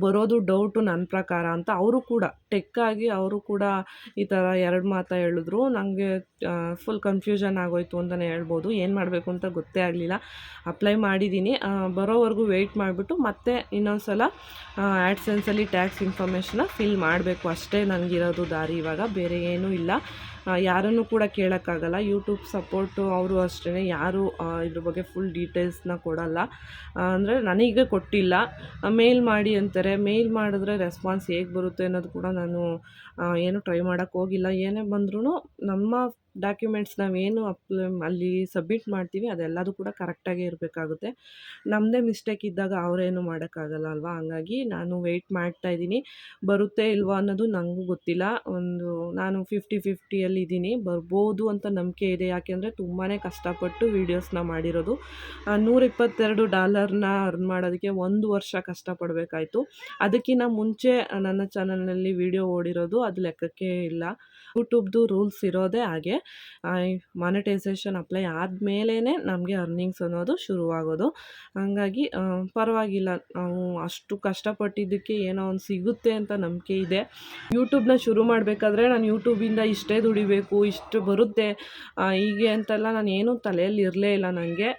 ಬರೋದು ಡೌಟು ನನ್ನ ಪ್ರಕಾರ ಅಂತ ಅವರು ಕೂಡ ಟೆಕ್ಕಾಗಿ ಅವರು ಕೂಡ ಈ ಥರ ಎರಡು ಮಾತು ಹೇಳಿದ್ರು. ನನಗೆ ಫುಲ್ ಕನ್ಫ್ಯೂಷನ್ ಆಗೋಯಿತು ಅಂತಲೇ ಹೇಳ್ಬೋದು. ಏನು ಮಾಡಬೇಕು ಅಂತ ಗೊತ್ತೇ ಆಗಲಿಲ್ಲ. ಅಪ್ಲೈ ಮಾಡಿದ್ದೀನಿ ಬರೋವರೆಗೂ ವೆಯ್ಟ್ ಮಾಡಿಬಿಟ್ಟು ಮತ್ತೆ ಇನ್ನೊಂದು ಸಲ ಆ್ಯಡ್ಸೆನ್ಸಲ್ಲಿ ಟ್ಯಾಕ್ಸ್ ಇನ್ಫಾರ್ಮೇಷನ್ನ ಫಿಲ್ ಮಾಡಬೇಕು. ಅಷ್ಟೇ ನನಗಿರೋದು ದಾರಿ ಇವಾಗ. ಬೇರೆ ಏನೂ ಇಲ್ಲ. ಯಾರನ್ನು ಕೂಡ ಕೇಳೋಕ್ಕಾಗಲ್ಲ. ಯೂಟ್ಯೂಬ್ ಸಪೋರ್ಟು ಅವರು ಅಷ್ಟೇ ಯಾರು ಇದ್ರ ಬಗ್ಗೆ ಫುಲ್ ಡೀಟೇಲ್ಸ್ನ ಕೊಡಲ್ಲ. ಅಂದರೆ ನನಗೆ ಕೊಟ್ಟಿಲ್ಲ. ಮೇಲ್ ಮಾಡಿ ಅಂತಾರೆ. ಮೇಲ್ ಮಾಡಿದ್ರೆ ರೆಸ್ಪಾನ್ಸ್ ಹೇಗೆ ಬರುತ್ತೆ ಅನ್ನೋದು ಕೂಡ ನಾನು ಏನು ಟ್ರೈ ಮಾಡೋಕ್ಕೋಗಿಲ್ಲ ಏನೇ ಬಂದ್ರೂ ನಮ್ಮ ಡಾಕ್ಯುಮೆಂಟ್ಸ್ ನಾವೇನು ಅಪ್ ಅಲ್ಲಿ ಸಬ್ಮಿಟ್ ಮಾಡ್ತೀವಿ, ಅದೆಲ್ಲದೂ ಕೂಡ ಕರೆಕ್ಟಾಗೇ ಇರಬೇಕಾಗುತ್ತೆ. ನಮ್ಮದೇ ಮಿಸ್ಟೇಕ್ ಇದ್ದಾಗ ಅವರೇನು ಮಾಡೋಕ್ಕಾಗಲ್ಲ ಅಲ್ವಾ? ಹಂಗಾಗಿ ನಾನು ವೆಯ್ಟ್ ಮಾಡ್ತಾಯಿದ್ದೀನಿ ಬರುತ್ತೆ ಇಲ್ವಾ ಅನ್ನೋದು ನನಗೂ ಗೊತ್ತಿಲ್ಲ. ಒಂದು ನಾನು ಫಿಫ್ಟಿ ಫಿಫ್ಟಿಯಲ್ಲಿ ಇದ್ದೀನಿ. ಬರ್ಬೋದು ಅಂತ ನಂಬಿಕೆ ಇದೆ. ಯಾಕೆಂದರೆ ತುಂಬಾ ಕಷ್ಟಪಟ್ಟು ವೀಡಿಯೋಸ್ನ ಮಾಡಿರೋದು. ನೂರಿಪ್ಪತ್ತೆರಡು ಡಾಲರ್ನ ಅರ್ನ್ ಮಾಡೋದಕ್ಕೆ ಒಂದು ವರ್ಷ ಕಷ್ಟಪಡಬೇಕಾಯ್ತು. ಅದಕ್ಕಿಂತ ಮುಂಚೆ ನನ್ನ ಚಾನಲ್ನಲ್ಲಿ ವೀಡಿಯೋ ಓಡಿರೋದು, ಅದು ಲೆಕ್ಕಕ್ಕೆ ಇಲ್ಲ. ಯೂಟ್ಯೂಬ್ದು ರೂಲ್ಸ್ ಇರೋದೇ ಹಾಗೆ. ಮಾನಿಟೈಸೇಷನ್ ಅಪ್ಲೈ ಆದಮೇಲೇ ನಮಗೆ ಅರ್ನಿಂಗ್ಸ್ ಅನ್ನೋದು ಶುರುವಾಗೋದು. ಹಾಗಾಗಿ ಪರವಾಗಿಲ್ಲ. ನಾವು ಅಷ್ಟು ಕಷ್ಟಪಟ್ಟಿದ್ದಕ್ಕೆ ಏನೋ ಒಂದು ಸಿಗುತ್ತೆ ಅಂತ ನಂಬಿಕೆ ಇದೆ. ಯೂಟ್ಯೂಬ್ನ ಶುರು ಮಾಡಬೇಕಾದ್ರೆ ನಾನು ಯೂಟ್ಯೂಬಿಂದ ಇಷ್ಟೇ ದುಡಿಬೇಕು, ಇಷ್ಟು ಬರುತ್ತೆ ಹೀಗೆ ಅಂತೆಲ್ಲ ನಾನು ಏನೂ ತಲೆಯಲ್ಲಿ ಇರಲೇ ಇಲ್ಲ ನನಗೆ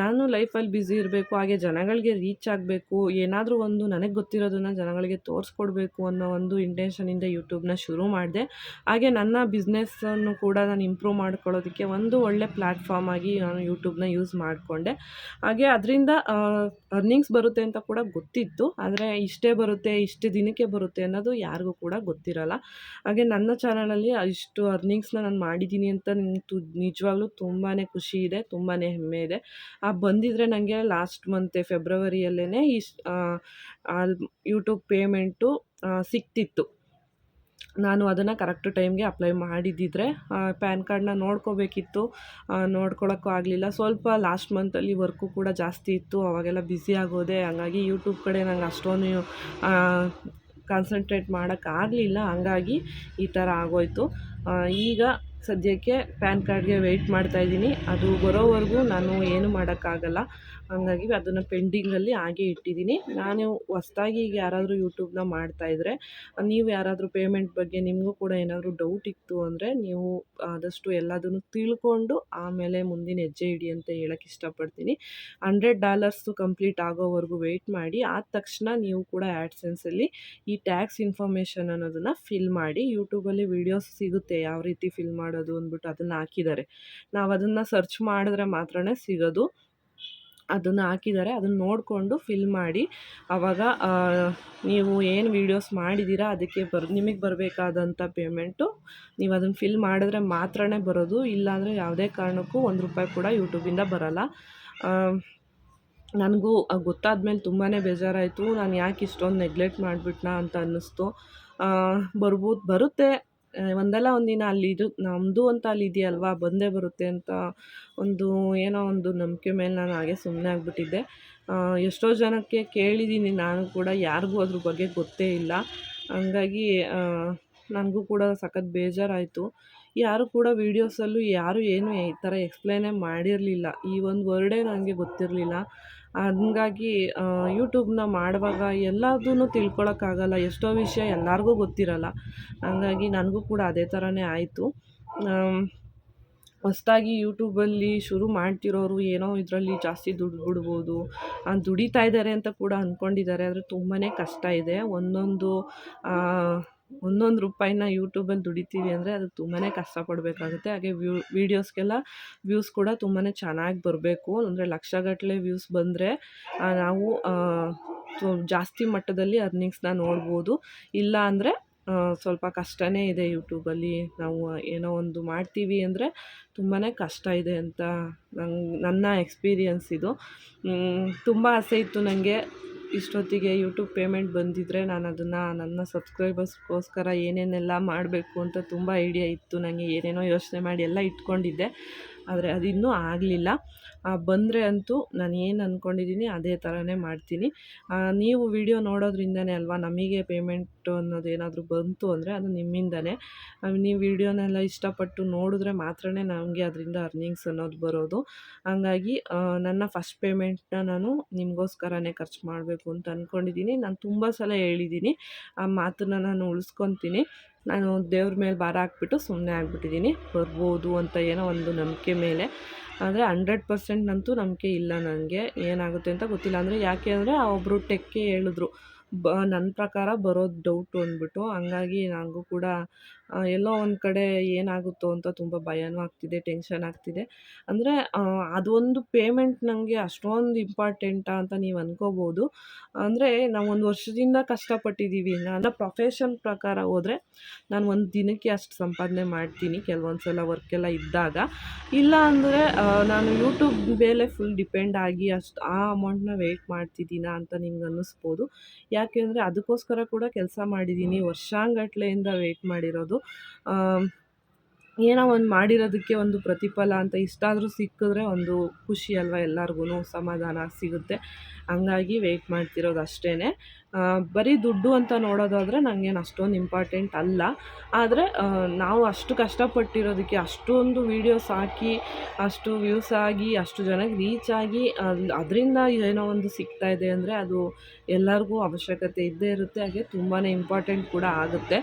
ನಾನು ಲೈಫಲ್ಲಿ ಬ್ಯುಸಿ ಇರಬೇಕು, ಹಾಗೆ ಜನಗಳಿಗೆ ರೀಚ್ ಆಗಬೇಕು, ಏನಾದರೂ ಒಂದು ನನಗೆ ಗೊತ್ತಿರೋದನ್ನು ಜನಗಳಿಗೆ ತೋರಿಸ್ಕೊಡ್ಬೇಕು ಅನ್ನೋ ಒಂದು ಇಂಟೆನ್ಷನಿಂದ ಯೂಟ್ಯೂಬ್ನ ಶುರು ಮಾಡಿದೆ. ಹಾಗೆ ನನ್ನ ಬಿಸ್ನೆಸ್ಸನ್ನು ಕೂಡ ನಾನು ಇಂಪ್ರೂವ್ ಮಾಡ್ಕೊಳ್ಳೋದಕ್ಕೆ ಒಂದು ಒಳ್ಳೆ ಪ್ಲ್ಯಾಟ್ಫಾರ್ಮ್ ಆಗಿ ನಾನು ಯೂಟ್ಯೂಬ್ನ ಯೂಸ್ ಮಾಡಿಕೊಂಡೆ. ಹಾಗೆ ಅದರಿಂದ ಅರ್ನಿಂಗ್ಸ್ ಬರುತ್ತೆ ಅಂತ ಕೂಡ ಗೊತ್ತಿತ್ತು. ಆದರೆ ಇಷ್ಟೇ ಬರುತ್ತೆ, ಇಷ್ಟು ದಿನಕ್ಕೆ ಬರುತ್ತೆ ಅನ್ನೋದು ಯಾರಿಗೂ ಕೂಡ ಗೊತ್ತಿರಲ್ಲ. ಹಾಗೆ ನನ್ನ ಚಾನಲಲ್ಲಿ ಇಷ್ಟು ಅರ್ನಿಂಗ್ಸ್ನ ನಾನು ಮಾಡಿದ್ದೀನಿ ಅಂತ ತು ನಿಜವಾಗ್ಲೂ ತುಂಬಾ ಖುಷಿ ಇದೆ ತುಂಬಾ ಹೆಮ್ಮೆ ಇದೆ. ಆ ಬಂದಿದ್ದರೆ ನನಗೆ ಲಾಸ್ಟ್ ಮಂತೆ ಫೆಬ್ರವರಿಯಲ್ಲೇ ಈ ಯೂಟ್ಯೂಬ್ ಪೇಮೆಂಟು ಸಿಕ್ತಿತ್ತು. ನಾನು ಅದನ್ನು ಕರೆಕ್ಟ್ ಟೈಮ್ಗೆ ಅಪ್ಲೈ ಮಾಡಿದ್ದಿದ್ರೆ ಪ್ಯಾನ್ ಕಾರ್ಡನ್ನ ನೋಡ್ಕೋಬೇಕಿತ್ತು. ನೋಡ್ಕೊಳಕ್ಕೂ ಆಗಲಿಲ್ಲ. ಸ್ವಲ್ಪ ಲಾಸ್ಟ್ ಮಂತಲ್ಲಿ ವರ್ಕು ಕೂಡ ಜಾಸ್ತಿ ಇತ್ತು. ಅವಾಗೆಲ್ಲ ಬ್ಯುಸಿ ಆಗೋದೆ, ಹಂಗಾಗಿ ಯೂಟ್ಯೂಬ್ ಕಡೆ ನಂಗೆ ಅಷ್ಟೊಂದು ಕಾನ್ಸಂಟ್ರೇಟ್ ಮಾಡೋಕ್ಕಾಗಲಿಲ್ಲ ಹಂಗಾಗಿ ಈ ಥರ ಆಗೋಯಿತು. ಈಗ ಸದ್ಯಕ್ಕೆ ಪ್ಯಾನ್ ಕಾರ್ಡ್ಗೆ ವೆಯ್ಟ್ ಮಾಡ್ತಾಯಿದ್ದೀನಿ ಅದು ಬರೋವರೆಗೂ ನಾನು ಏನು ಮಾಡೋಕ್ಕಾಗಲ್ಲ. ಹಂಗಾಗಿ ಅದನ್ನು ಪೆಂಡಿಂಗಲ್ಲಿ ಹಾಗೆ ಇಟ್ಟಿದ್ದೀನಿ. ನಾನು ಹೊಸ್ದಾಗಿ ಈಗ ಯಾರಾದರೂ ಯೂಟ್ಯೂಬ್ನ ಮಾಡ್ತಾಯಿದ್ರೆ ನೀವು ಯಾರಾದರೂ ಪೇಮೆಂಟ್ ಬಗ್ಗೆ ನಿಮಗೂ ಕೂಡ ಏನಾದರೂ ಡೌಟ್ ಇತ್ತು ಅಂದರೆ ನೀವು ಆದಷ್ಟು ಎಲ್ಲದನ್ನು ತಿಳ್ಕೊಂಡು ಆಮೇಲೆ ಮುಂದಿನ ಹೆಜ್ಜೆ ಇಡಿ ಅಂತ ಹೇಳಕ್ಕೆ ಇಷ್ಟಪಡ್ತೀನಿ. ಹಂಡ್ರೆಡ್ ಡಾಲರ್ಸು ಕಂಪ್ಲೀಟ್ ಆಗೋವರೆಗೂ ವೆಯ್ಟ್ ಮಾಡಿ, ಆದ ತಕ್ಷಣ ನೀವು ಕೂಡ ಆ್ಯಡ್ಸೆನ್ಸಲ್ಲಿ ಈ ಟ್ಯಾಕ್ಸ್ ಇನ್ಫಾರ್ಮೇಷನ್ ಅನ್ನೋದನ್ನು ಫಿಲ್ ಮಾಡಿ, ಯೂಟ್ಯೂಬಲ್ಲಿ ವೀಡಿಯೋಸ್ ಸಿಗುತ್ತೆ ಯಾವ ರೀತಿ ಫಿಲ್ ಮಾಡೋದು ಅಂದ್ಬಿಟ್ಟು ಅದನ್ನು ಹಾಕಿದ್ದಾರೆ. ನಾವು ಅದನ್ನು ಸರ್ಚ್ ಮಾಡಿದ್ರೆ ಮಾತ್ರನೇ ಸಿಗೋದು. ಅದನ್ನು ಹಾಕಿದ್ದಾರೆ, ಅದನ್ನು ನೋಡಿಕೊಂಡು ಫಿಲ್ ಮಾಡಿ. ಆವಾಗ ನೀವು ಏನು ವೀಡಿಯೋಸ್ ಮಾಡಿದ್ದೀರಾ ಅದಕ್ಕೆ ಬರ್, ನಿಮಗೆ ಬರಬೇಕಾದಂಥ ಪೇಮೆಂಟು ನೀವು ಅದನ್ನು ಫಿಲ್ ಮಾಡಿದ್ರೆ ಮಾತ್ರನೇ ಬರೋದು, ಇಲ್ಲಾಂದರೆ ಯಾವುದೇ ಕಾರಣಕ್ಕೂ ಒಂದು ರೂಪಾಯಿ ಕೂಡ ಯೂಟ್ಯೂಬಿಂದ ಬರೋಲ್ಲ. ನನಗೂ ಗೊತ್ತಾದ ಮೇಲೆ ತುಂಬಾ ಬೇಜಾರಾಯಿತು. ನಾನು ಯಾಕೆ ಇಷ್ಟೊಂದು ನೆಗ್ಲೆಕ್ಟ್ ಮಾಡಿಬಿಟ್ನಾ ಅಂತ ಅನ್ನಿಸ್ತು. ಬರ್ಬೋದು ಬರುತ್ತೆ. ಒಂದಲ್ಲ ಒಂದಿನ ಅಲ್ಲಿ ಇದು ನಮ್ಮದು ಅಂತ ಅಲ್ಲಿ ಇದೆಯಲ್ವಾ, ಬಂದೇ ಬರುತ್ತೆ ಅಂತ ಒಂದು ಏನೋ ಒಂದು ನಂಬಿಕೆ ಮೇಲೆ ನಾನು ಹಾಗೆ ಸುಮ್ಮನೆ ಆಗಿಬಿಟ್ಟಿದ್ದೆ. ಎಷ್ಟೋ ಜನಕ್ಕೆ ಕೇಳಿದ್ದೀನಿ, ನಾನು ಕೂಡ ಯಾರಿಗೂ ಅದ್ರ ಬಗ್ಗೆ ಗೊತ್ತೇ ಇಲ್ಲ. ಹಂಗಾಗಿ ನನಗೂ ಕೂಡ ಸಖತ್ ಬೇಜಾರಾಯಿತು. ಯಾರು ಕೂಡ ವೀಡಿಯೋಸಲ್ಲೂ ಯಾರು ಏನು ಈ ಥರ ಎಕ್ಸ್ಪ್ಲೇನೇ ಮಾಡಿರಲಿಲ್ಲ. ಈ ಒಂದು ವರ್ಡೇ ನನಗೆ ಗೊತ್ತಿರಲಿಲ್ಲ. ಹಂಗಾಗಿ ಯೂಟ್ಯೂಬ್ನ ಮಾಡುವಾಗ ಎಲ್ಲದೂ ತಿಳ್ಕೊಳಕ್ಕಾಗಲ್ಲ. ಎಷ್ಟೋ ವಿಷಯ ಎಲ್ಲರಿಗೂ ಗೊತ್ತಿರಲ್ಲ. ಹಂಗಾಗಿ ನನಗೂ ಕೂಡ ಅದೇ ಥರನೇ ಆಯಿತು. ಹೊಸ್ದಾಗಿ ಯೂಟ್ಯೂಬಲ್ಲಿ ಶುರು ಮಾಡ್ತಿರೋರು ಏನೋ ಇದರಲ್ಲಿ ಜಾಸ್ತಿ ದುಡ್ಡು ಬಿಡ್ಬೋದು. ದುಡಿತಾ ಇದ್ದಾರೆ ಅಂತ ಕೂಡ ಅಂದ್ಕೊಂಡಿದ್ದಾರೆ ಆದರೆ ತುಂಬಾ ಕಷ್ಟ ಇದೆ. ಒಂದೊಂದು ಒಂದೊಂದು ರೂಪಾಯಿನ ಯೂಟ್ಯೂಬಲ್ಲಿ ದುಡಿತೀವಿ ಅಂದರೆ ಅದಕ್ಕೆ ತುಂಬಾ ಕಷ್ಟ ಕೊಡಬೇಕಾಗುತ್ತೆ ಹಾಗೆ ವ್ಯೂ, ವೀಡಿಯೋಸ್ಗೆಲ್ಲ ವ್ಯೂಸ್ ಕೂಡ ತುಂಬಾ ಚೆನ್ನಾಗಿ ಬರಬೇಕು. ಅಂದರೆ ಲಕ್ಷಗಟ್ಟಲೆ ವ್ಯೂಸ್ ಬಂದರೆ ನಾವು ಜಾಸ್ತಿ ಮಟ್ಟದಲ್ಲಿ ಅರ್ನಿಂಗ್ಸ್ನ ನೋಡ್ಬೋದು. ಇಲ್ಲ ಅಂದರೆ ಸ್ವಲ್ಪ ಕಷ್ಟನೇ ಇದೆ ಯೂಟ್ಯೂಬಲ್ಲಿ ನಾವು ಏನೋ ಒಂದು ಮಾಡ್ತೀವಿ ಅಂದರೆ ತುಂಬಾ ಕಷ್ಟ ಇದೆ ಅಂತ ನಂಗೆ, ನನ್ನ ಎಕ್ಸ್ಪೀರಿಯನ್ಸ್ ಇದು. ತುಂಬ ಆಸೆ ಇತ್ತು ನನಗೆ. ಇಷ್ಟೊತ್ತಿಗೆ ಯೂಟ್ಯೂಬ್ ಪೇಮೆಂಟ್ ಬಂದಿದ್ದರೆ ನಾನು ಅದನ್ನು ನನ್ನ ಸಬ್ಸ್ಕ್ರೈಬರ್ಸ್ಗೋಸ್ಕರ ಏನೇನೆಲ್ಲ ಮಾಡಬೇಕು ಅಂತ ತುಂಬ ಐಡಿಯಾ ಇತ್ತು. ನನಗೆ ಏನೇನೋ ಯೋಚನೆ ಮಾಡಿ ಎಲ್ಲ ಇಟ್ಕೊಂಡಿದ್ದೆ. ಆದರೆ ಅದಿನ್ನೂ ಆಗಲಿಲ್ಲ. ಬಂದರೆ ಅಂತೂ ನಾನು ಏನು ಅಂದ್ಕೊಂಡಿದ್ದೀನಿ ಅದೇ ಥರನೇ ಮಾಡ್ತೀನಿ. ನೀವು ವಿಡಿಯೋ ನೋಡೋದ್ರಿಂದನೇ ಅಲ್ವಾ ನಮಗೆ ಪೇಮೆಂಟು ಅನ್ನೋದು ಏನಾದರೂ ಬಂತು ಅಂದರೆ ಅದು ನಿಮ್ಮಿಂದನೇ. ನೀವು ವಿಡಿಯೋನೆಲ್ಲ ಇಷ್ಟಪಟ್ಟು ನೋಡಿದ್ರೆ ಮಾತ್ರನೇ ನಮಗೆ ಅದರಿಂದ ಅರ್ನಿಂಗ್ಸ್ ಅನ್ನೋದು ಬರೋದು. ಹಂಗಾಗಿ ನನ್ನ ಫಸ್ಟ್ ಪೇಮೆಂಟ್ನ ನಾನು ನಿಮಗೋಸ್ಕರನೇ ಖರ್ಚು ಮಾಡಬೇಕು ಅಂತ ಅಂದ್ಕೊಂಡಿದ್ದೀನಿ ನಾನು ತುಂಬ ಸಲ ಹೇಳಿದ್ದೀನಿ. ಆ ಮಾತನ್ನ ನಾನು ಉಳಿಸ್ಕೊತೀನಿ. ನಾನು ದೇವ್ರ ಮೇಲೆ ಭಾರ ಹಾಕ್ಬಿಟ್ಟು ಸುಮ್ಮನೆ ಆಗಿಬಿಟ್ಟಿದ್ದೀನಿ. ಬರ್ಬೋದು ಅಂತ ಏನೋ ಒಂದು ನಂಬಿಕೆ ಮೇಲೆ. ಆದರೆ ಹಂಡ್ರೆಡ್ ಪರ್ಸೆಂಟ್ನಂತೂ ನಂಬಿಕೆ ಇಲ್ಲ ನನಗೆ. ಏನಾಗುತ್ತೆ ಅಂತ ಗೊತ್ತಿಲ್ಲ. ಅಂದರೆ ಯಾಕೆ ಅಂದರೆ ಒಬ್ಬರು ಟೆಕ್ಕೆ ಹೇಳಿದ್ರು. ಬ ನನ್ನ ಪ್ರಕಾರ ಬರೋದು ಡೌಟು ಅಂದ್ಬಿಟ್ಟು. ಹಂಗಾಗಿ ನನಗೂ ಕೂಡ ಎಲ್ಲೋ ಒಂದು ಕಡೆ ಏನಾಗುತ್ತೋ ಅಂತ ತುಂಬ ಭಯನೂ ಆಗ್ತಿದೆ ಟೆನ್ಷನ್ ಆಗ್ತಿದೆ. ಅಂದರೆ ಅದೊಂದು ಪೇಮೆಂಟ್ ನನಗೆ ಅಷ್ಟೊಂದು ಇಂಪಾರ್ಟೆಂಟಾ ಅಂತ ನೀವು ಅಂದ್ಕೋಬೋದು ಅಂದರೆ, ನಾವು ಒಂದು ವರ್ಷದಿಂದ ಕಷ್ಟಪಟ್ಟಿದ್ದೀವಿ ನನ್ನ ಪ್ರೊಫೆಷನ್ ಪ್ರಕಾರ ಹೋದರೆ, ನಾನು ಒಂದು ದಿನಕ್ಕೆ ಅಷ್ಟು ಸಂಪಾದನೆ ಮಾಡ್ತೀನಿ. ಕೆಲವೊಂದು ಸಲ ವರ್ಕೆಲ್ಲ ಇದ್ದಾಗ. ಇಲ್ಲ ಅಂದರೆ ನಾನು ಯೂಟ್ಯೂಬ್ ಮೇಲೆ ಫುಲ್ ಡಿಪೆಂಡ್ ಆಗಿ ಅಷ್ಟು ಆ ಅಮೌಂಟ್ನ ವೆಯ್ಟ್ ಮಾಡ್ತಿದ್ದೀನಾ ಅಂತ ನಿಮ್ಗೆ ಅನ್ನಿಸ್ಬೋದು. ಯಾಕೆ ಅಂದರೆ, ಅದಕ್ಕೋಸ್ಕರ ಕೂಡ ಕೆಲಸ ಮಾಡಿದ್ದೀನಿ ವರ್ಷಾಂಗಟ್ಲೆಯಿಂದ ವೇಟ್ ಮಾಡಿರೋದು. ಏನೋ ಒಂದು ಮಾಡಿರೋದಕ್ಕೆ ಒಂದು ಪ್ರತಿಫಲ ಅಂತ ಇಷ್ಟಾದರೂ ಸಿಕ್ಕಿದ್ರೆ ಒಂದು ಖುಷಿ ಅಲ್ವಾ ಎಲ್ಲರಿಗೂ ಸಮಾಧಾನ ಸಿಗುತ್ತೆ. ಹಂಗಾಗಿ ವೆಯ್ಟ್ ಮಾಡ್ತಿರೋದು ಅಷ್ಟೇ ಬರೀ ದುಡ್ಡು ಅಂತ ನೋಡೋದಾದರೆ ನನಗೇನು ಅಷ್ಟೊಂದು ಇಂಪಾರ್ಟೆಂಟ್ ಅಲ್ಲ. ಆದರೆ ನಾವು ಅಷ್ಟು ಕಷ್ಟಪಟ್ಟಿರೋದಕ್ಕೆ ಅಷ್ಟೊಂದು ವೀಡಿಯೋಸ್ ಹಾಕಿ, ಅಷ್ಟು ವ್ಯೂಸ್ ಆಗಿ, ಅಷ್ಟು ಜನಕ್ಕೆ ರೀಚ್ ಆಗಿ ಅದರಿಂದ ಏನೋ ಒಂದು ಸಿಗ್ತಾ ಇದೆ ಅಂದರೆ ಅದು ಎಲ್ಲರಿಗೂ ಅವಶ್ಯಕತೆ ಇದ್ದೇ ಇರುತ್ತೆ. ಹಾಗೆ ತುಂಬಾ ಇಂಪಾರ್ಟೆಂಟ್ ಕೂಡ ಆಗುತ್ತೆ.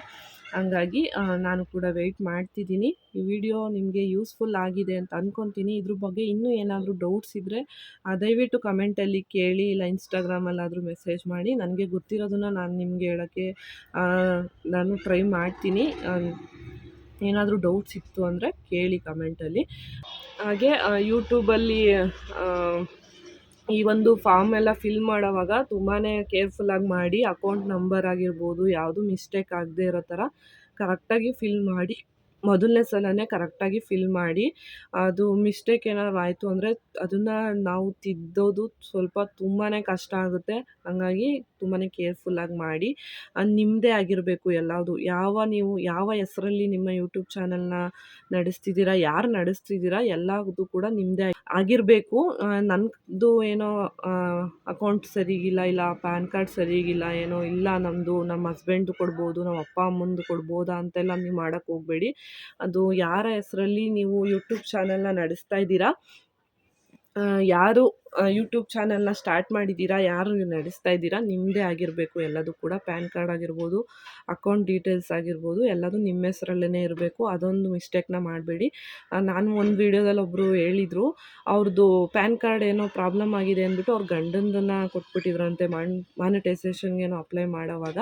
ಹಂಗಾಗಿ ನಾನು ಕೂಡ ವೆಯ್ಟ್ ಮಾಡ್ತಿದ್ದೀನಿ. ಈ ವಿಡಿಯೋ ನಿಮಗೆ ಯೂಸ್ಫುಲ್ ಆಗಿದೆ ಅಂತ ಅಂದ್ಕೊತೀನಿ ಇದ್ರ ಬಗ್ಗೆ ಇನ್ನೂ ಏನಾದರೂ ಡೌಟ್ಸ್ ಇದ್ದರೆ ದಯವಿಟ್ಟು ಕಮೆಂಟಲ್ಲಿ ಕೇಳಿ, ಇಲ್ಲ ಇನ್ಸ್ಟಾಗ್ರಾಮಲ್ಲಾದರೂ ಮೆಸೇಜ್ ಮಾಡಿ. ನನಗೆ ಗೊತ್ತಿರೋದನ್ನು ನಾನು ನಿಮಗೆ ಹೇಳೋಕ್ಕೆ ನಾನು ಟ್ರೈ ಮಾಡ್ತೀನಿ. ಏನಾದರೂ ಡೌಟ್ಸ್ ಇತ್ತು ಅಂದರೆ ಕೇಳಿ ಕಮೆಂಟಲ್ಲಿ ಹಾಗೆ ಯೂಟ್ಯೂಬಲ್ಲಿ ಈ ಒಂದು ಫಾರ್ಮ್ ಎಲ್ಲ ಫಿಲ್ ಮಾಡೋವಾಗ ತುಂಬಾ ಕೇರ್ಫುಲ್ಲಾಗಿ ಮಾಡಿ ಅಕೌಂಟ್ ನಂಬರ್ ಆಗಿರ್ಬೋದು ಯಾವುದು ಮಿಸ್ಟೇಕ್ ಆಗದೇ ಇರೋ ಥರ ಕರೆಕ್ಟಾಗಿ ಫಿಲ್ ಮಾಡಿ ಮೊದಲನೇ ಸಲನೇ ಕರೆಕ್ಟಾಗಿ ಫಿಲ್ ಮಾಡಿ, ಅದು ಮಿಸ್ಟೇಕ್ ಏನಾದ್ರು ಆಯಿತು ಅಂದರೆ ಅದನ್ನು ನಾವು ತಿದ್ದೋದು ಸ್ವಲ್ಪ ತುಂಬಾ ಕಷ್ಟ ಆಗುತ್ತೆ. ಹಾಗಾಗಿ ತುಂಬಾ ಕೇರ್ಫುಲ್ಲಾಗಿ ಮಾಡಿ ನಿಮ್ಮದೇ ಆಗಿರಬೇಕು ಎಲ್ಲದು. ಯಾವ ನೀವು, ಯಾವ ಹೆಸರಲ್ಲಿ ನಿಮ್ಮ ಯೂಟ್ಯೂಬ್ ಚಾನಲ್ನ ನಡೆಸ್ತಿದ್ದೀರಾ, ಯಾರು ನಡೆಸ್ತಿದ್ದೀರಾ ಎಲ್ಲದು ಕೂಡ ನಿಮ್ಮದೇ ಆಗಿರಬೇಕು. ನನ್ನದು ಏನೋ ಅಕೌಂಟ್ ಸರಿಗಿಲ್ಲ ಇಲ್ಲ ಪ್ಯಾನ್ ಕಾರ್ಡ್ ಸರಿಗಿಲ್ಲ ಏನೋ ಇಲ್ಲ ನಮ್ಮದು ನಮ್ಮ ಹಸ್ಬೆಂಡ್ದು ಕೊಡ್ಬೋದು ನಮ್ಮ ಅಪ್ಪ ಅಮ್ಮಂದು ಕೊಡ್ಬೋದಾ ಅಂತೆಲ್ಲ ನೀವು ಮಾಡೋಕ್ಕೆ ಹೋಗಬೇಡಿ. ಅದು ಯಾರ ಹೆಸರಲ್ಲಿ ನೀವು ಯೂಟ್ಯೂಬ್ ಚಾನೆಲ್ನ ನಡೆಸ್ತಾ ಇದ್ದೀರಾ? ಯಾರು ಯೂಟ್ಯೂಬ್ ಚಾನಲ್ನ ಸ್ಟಾರ್ಟ್ ಮಾಡಿದ್ದೀರಾ? ಯಾರು ನಡೆಸ್ತಾ ಇದ್ದೀರಾ? ನಿಮ್ಮದೇ ಆಗಿರಬೇಕು. ಎಲ್ಲದೂ ಕೂಡ ಪ್ಯಾನ್ ಕಾರ್ಡ್ ಆಗಿರ್ಬೋದು, ಅಕೌಂಟ್ ಡೀಟೇಲ್ಸ್ ಆಗಿರ್ಬೋದು, ಎಲ್ಲದೂ ನಿಮ್ಮ ಹೆಸರಲ್ಲೇ ಇರಬೇಕು. ಅದೊಂದು ಮಿಸ್ಟೇಕ್ನ ಮಾಡಬೇಡಿ. ನಾನು ಒಂದು ವೀಡಿಯೋದಲ್ಲಿ ಒಬ್ಬರು ಹೇಳಿದರು ಅವ್ರದ್ದು ಪ್ಯಾನ್ ಕಾರ್ಡ್ ಏನೋ ಪ್ರಾಬ್ಲಮ್ ಆಗಿದೆ ಅಂದ್ಬಿಟ್ಟು ಅವ್ರ ಗಂಡಂದನ್ನು ಕೊಟ್ಬಿಟ್ಟಿದ್ರಂತೆ. ಮಾನ್, ಮಾನಿಟೈಸೇಷನ್ಗೇನೋ ಅಪ್ಲೈ ಮಾಡೋವಾಗ,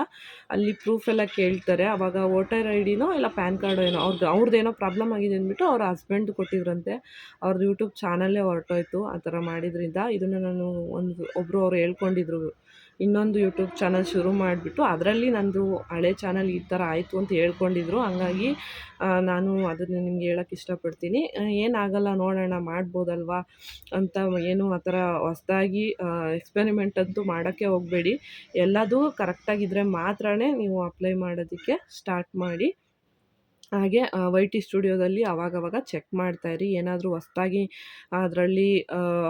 ಅಲ್ಲಿ ಪ್ರೂಫ್ ಎಲ್ಲ ಕೇಳ್ತಾರೆ. ಆವಾಗ ವೋಟರ್ ಐ ಡಿನೋ ಇಲ್ಲ ಪ್ಯಾನ್ ಕಾರ್ಡೋ ಏನೋ ಅವ್ರದ್ದು ಅವ್ರದ್ದೇನೋ ಪ್ರಾಬ್ಲಮ್ ಆಗಿದೆ ಅಂದ್ಬಿಟ್ಟು ಅವ್ರ ಹಸ್ಬೆಂಡ್ ಕೊಟ್ಟಿದ್ರಂತೆ. ಅವ್ರದ್ದು ಯೂಟ್ಯೂಬ್ ಚಾನಲ್ಲೇ ಹೊರಟೋಯ್ತು. ಆ ಥರ ಮಾಡಿದ್ರಿಂದ ಇದನ್ನು ನಾನು ಒಂದು ಒಬ್ಬರು ಅವ್ರು ಹೇಳ್ಕೊಂಡಿದ್ರು. ಇನ್ನೊಂದು ಯೂಟ್ಯೂಬ್ ಚಾನಲ್ ಶುರು ಮಾಡಿಬಿಟ್ಟು ಅದರಲ್ಲಿ ನನ್ನದು ಹಳೆ ಚಾನಲ್ ಈ ಥರ ಆಯಿತು ಅಂತ ಹೇಳ್ಕೊಂಡಿದ್ರು. ಹಂಗಾಗಿ ನಾನು ಅದನ್ನು ನಿಮ್ಗೆ ಹೇಳೋಕ್ಕೆ ಇಷ್ಟಪಡ್ತೀನಿ. ಏನಾಗಲ್ಲ ನೋಡೋಣ, ಮಾಡ್ಬೋದಲ್ವಾ ಅಂತ ಏನು ಆ ಥರ ಹೊಸದಾಗಿ ಎಕ್ಸ್ಪೆರಿಮೆಂಟ್ ಅಂತೂ ಮಾಡೋಕ್ಕೆ ಹೋಗಬೇಡಿ. ಎಲ್ಲದೂ ಕರೆಕ್ಟಾಗಿದ್ದರೆ ಮಾತ್ರ ನೀವು ಅಪ್ಲೈ ಮಾಡೋದಕ್ಕೆ ಸ್ಟಾರ್ಟ್ ಮಾಡಿ. ಹಾಗೆ ವೈ ಟಿ ಸ್ಟುಡಿಯೋದಲ್ಲಿ ಆವಾಗವಾಗ ಚೆಕ್ ಮಾಡ್ತಾ ಇರಿ. ಏನಾದರೂ ಹೊಸ್ದಾಗಿ ಅದರಲ್ಲಿ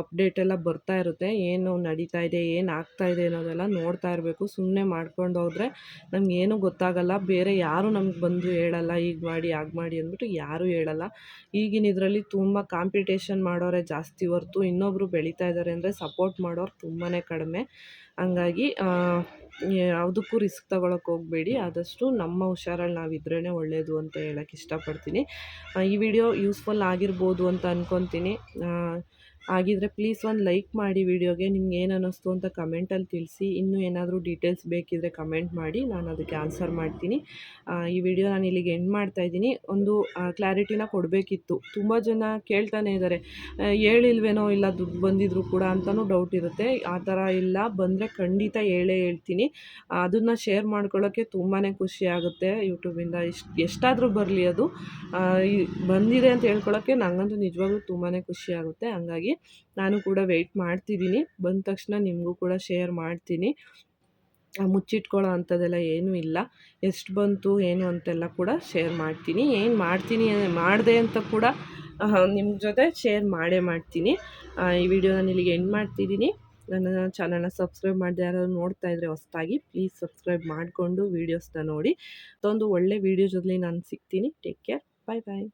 ಅಪ್ಡೇಟ್ ಎಲ್ಲ ಬರ್ತಾ ಇರುತ್ತೆ. ಏನು ನಡೀತಾ ಇದೆ, ಏನು ಆಗ್ತಾ ಇದೆ ಅನ್ನೋದೆಲ್ಲ ನೋಡ್ತಾ ಇರಬೇಕು. ಸುಮ್ಮನೆ ಮಾಡ್ಕೊಂಡು ಹೋದರೆ ನಮಗೇನು ಗೊತ್ತಾಗಲ್ಲ. ಬೇರೆ ಯಾರು ನಮ್ಗೆ ಬಂದು ಹೇಳಲ್ಲ ಈಗ ಮಾಡಿ ಆಗ ಮಾಡಿ ಅಂದ್ಬಿಟ್ಟು ಯಾರೂ ಹೇಳಲ್ಲ. ಈಗಿನ ಇದರಲ್ಲಿ ತುಂಬ ಕಾಂಪಿಟೇಷನ್ ಮಾಡೋರೆ ಜಾಸ್ತಿ ಹೊರ್ತು ಇನ್ನೊಬ್ಬರು ಬೆಳೀತಾ ಇದ್ದಾರೆ ಅಂದರೆ ಸಪೋರ್ಟ್ ಮಾಡೋರು ತುಂಬಾ ಕಡಿಮೆ. ಹಂಗಾಗಿ ಯಾವುದಕ್ಕೂ ರಿಸ್ಕ್ ತಗೊಳಕ್ಕೆ ಹೋಗಬೇಡಿ. ಆದಷ್ಟು ನಮ್ಮ ಹುಷಾರಲ್ಲಿ ನಾವಿದ್ರೇ ಇದ್ರೇ ಒಳ್ಳೆಯದು ಅಂತ ಹೇಳಕ್ಕೆ ಇಷ್ಟಪಡ್ತೀನಿ. ಈ ವಿಡಿಯೋ ಯೂಸ್ಫುಲ್ ಆಗಿರ್ಬೋದು ಅಂತ ಅಂದ್ಕೊತೀನಿ ಆಗಿದ್ದರೆ ಪ್ಲೀಸ್ ಒಂದು ಲೈಕ್ ಮಾಡಿ ವಿಡಿಯೋಗೆ ನಿಮ್ಗೆ ಏನು ಅನ್ನಿಸ್ತು ಅಂತ ಕಮೆಂಟಲ್ಲಿ ತಿಳಿಸಿ. ಇನ್ನೂ ಏನಾದರೂ ಡೀಟೇಲ್ಸ್ ಬೇಕಿದ್ದರೆ ಕಮೆಂಟ್ ಮಾಡಿ, ನಾನು ಅದಕ್ಕೆ ಆನ್ಸರ್ ಮಾಡ್ತೀನಿ. ಈ ವಿಡಿಯೋ ನಾನು ಇಲ್ಲಿಗೆ ಎಂಡ್ ಮಾಡ್ತಾಯಿದ್ದೀನಿ ಒಂದು ಕ್ಲಾರಿಟಿನ ಕೊಡಬೇಕಿತ್ತು. ತುಂಬ ಜನ ಕೇಳ್ತಾನೆ ಇದ್ದಾರೆ ಹೇಳಿಲ್ವೇನೋ ಇಲ್ಲ ದುಡ್ಡು ಬಂದಿದ್ರು ಕೂಡ ಅಂತಲೂ ಡೌಟ್ ಇರುತ್ತೆ. ಆ ಥರ ಇಲ್ಲ, ಬಂದರೆ ಖಂಡಿತ ಹೇಳೇ ಹೇಳ್ತೀನಿ. ಅದನ್ನು ಶೇರ್ ಮಾಡ್ಕೊಳ್ಳೋಕ್ಕೆ ತುಂಬಾ ಖುಷಿ ಆಗುತ್ತೆ. ಯೂಟ್ಯೂಬಿಂದ ಇಷ್ಟು, ಎಷ್ಟಾದರೂ ಬರಲಿ ಅದು. ಬಂದಿದೆ ಅಂತ ಹೇಳ್ಕೊಳ್ಳೋಕ್ಕೆ ನನಗಂತೂ ನಿಜವಾಗ್ಲೂ ತುಂಬಾ ಖುಷಿ ಆಗುತ್ತೆ. ಹಂಗಾಗಿ ನಾನು ಕೂಡ ವೆಯ್ಟ್ ಮಾಡ್ತಿದ್ದೀನಿ. ಬಂದ ತಕ್ಷಣ ನಿಮಗೂ ಕೂಡ ಶೇರ್ ಮಾಡ್ತೀನಿ. ಮುಚ್ಚಿಟ್ಕೊಳ್ಳೋ ಅಂಥದ್ದೆಲ್ಲ ಏನೂ ಇಲ್ಲ. ಎಷ್ಟು ಬಂತು, ಏನು ಅಂತೆಲ್ಲ ಕೂಡ ಶೇರ್ ಮಾಡ್ತೀನಿ. ಏನು ಮಾಡ್ತೀನಿ, ಮಾಡಿದೆ ಅಂತ ಕೂಡ ನಿಮ್ಮ ಜೊತೆ ಶೇರ್ ಮಾಡೇ ಮಾಡ್ತೀನಿ. ಈ ವಿಡಿಯೋ ನಾನು ಇಲ್ಲಿಗೆ ಎಂಡ್ ಮಾಡ್ತಿದ್ದೀನಿ. ನನ್ನ ಚಾನಲ್ನ ಸಬ್ಸ್ಕ್ರೈಬ್ ಮಾಡಿದೆ ಯಾರಾದ್ರು ನೋಡ್ತಾ ಇದ್ರೆ ಹೊಸ್ದಾಗಿ ಪ್ಲೀಸ್ ಸಬ್ಸ್ಕ್ರೈಬ್ ಮಾಡಿಕೊಂಡು ವೀಡಿಯೋಸ್ನ ನೋಡಿ. ಅದೊಂದು ಒಳ್ಳೆ ವೀಡಿಯೋ ನಾನು ಸಿಗ್ತೀನಿ. ಟೇಕ್ ಕೇರ್ ಬಾಯ್ ಬಾಯ್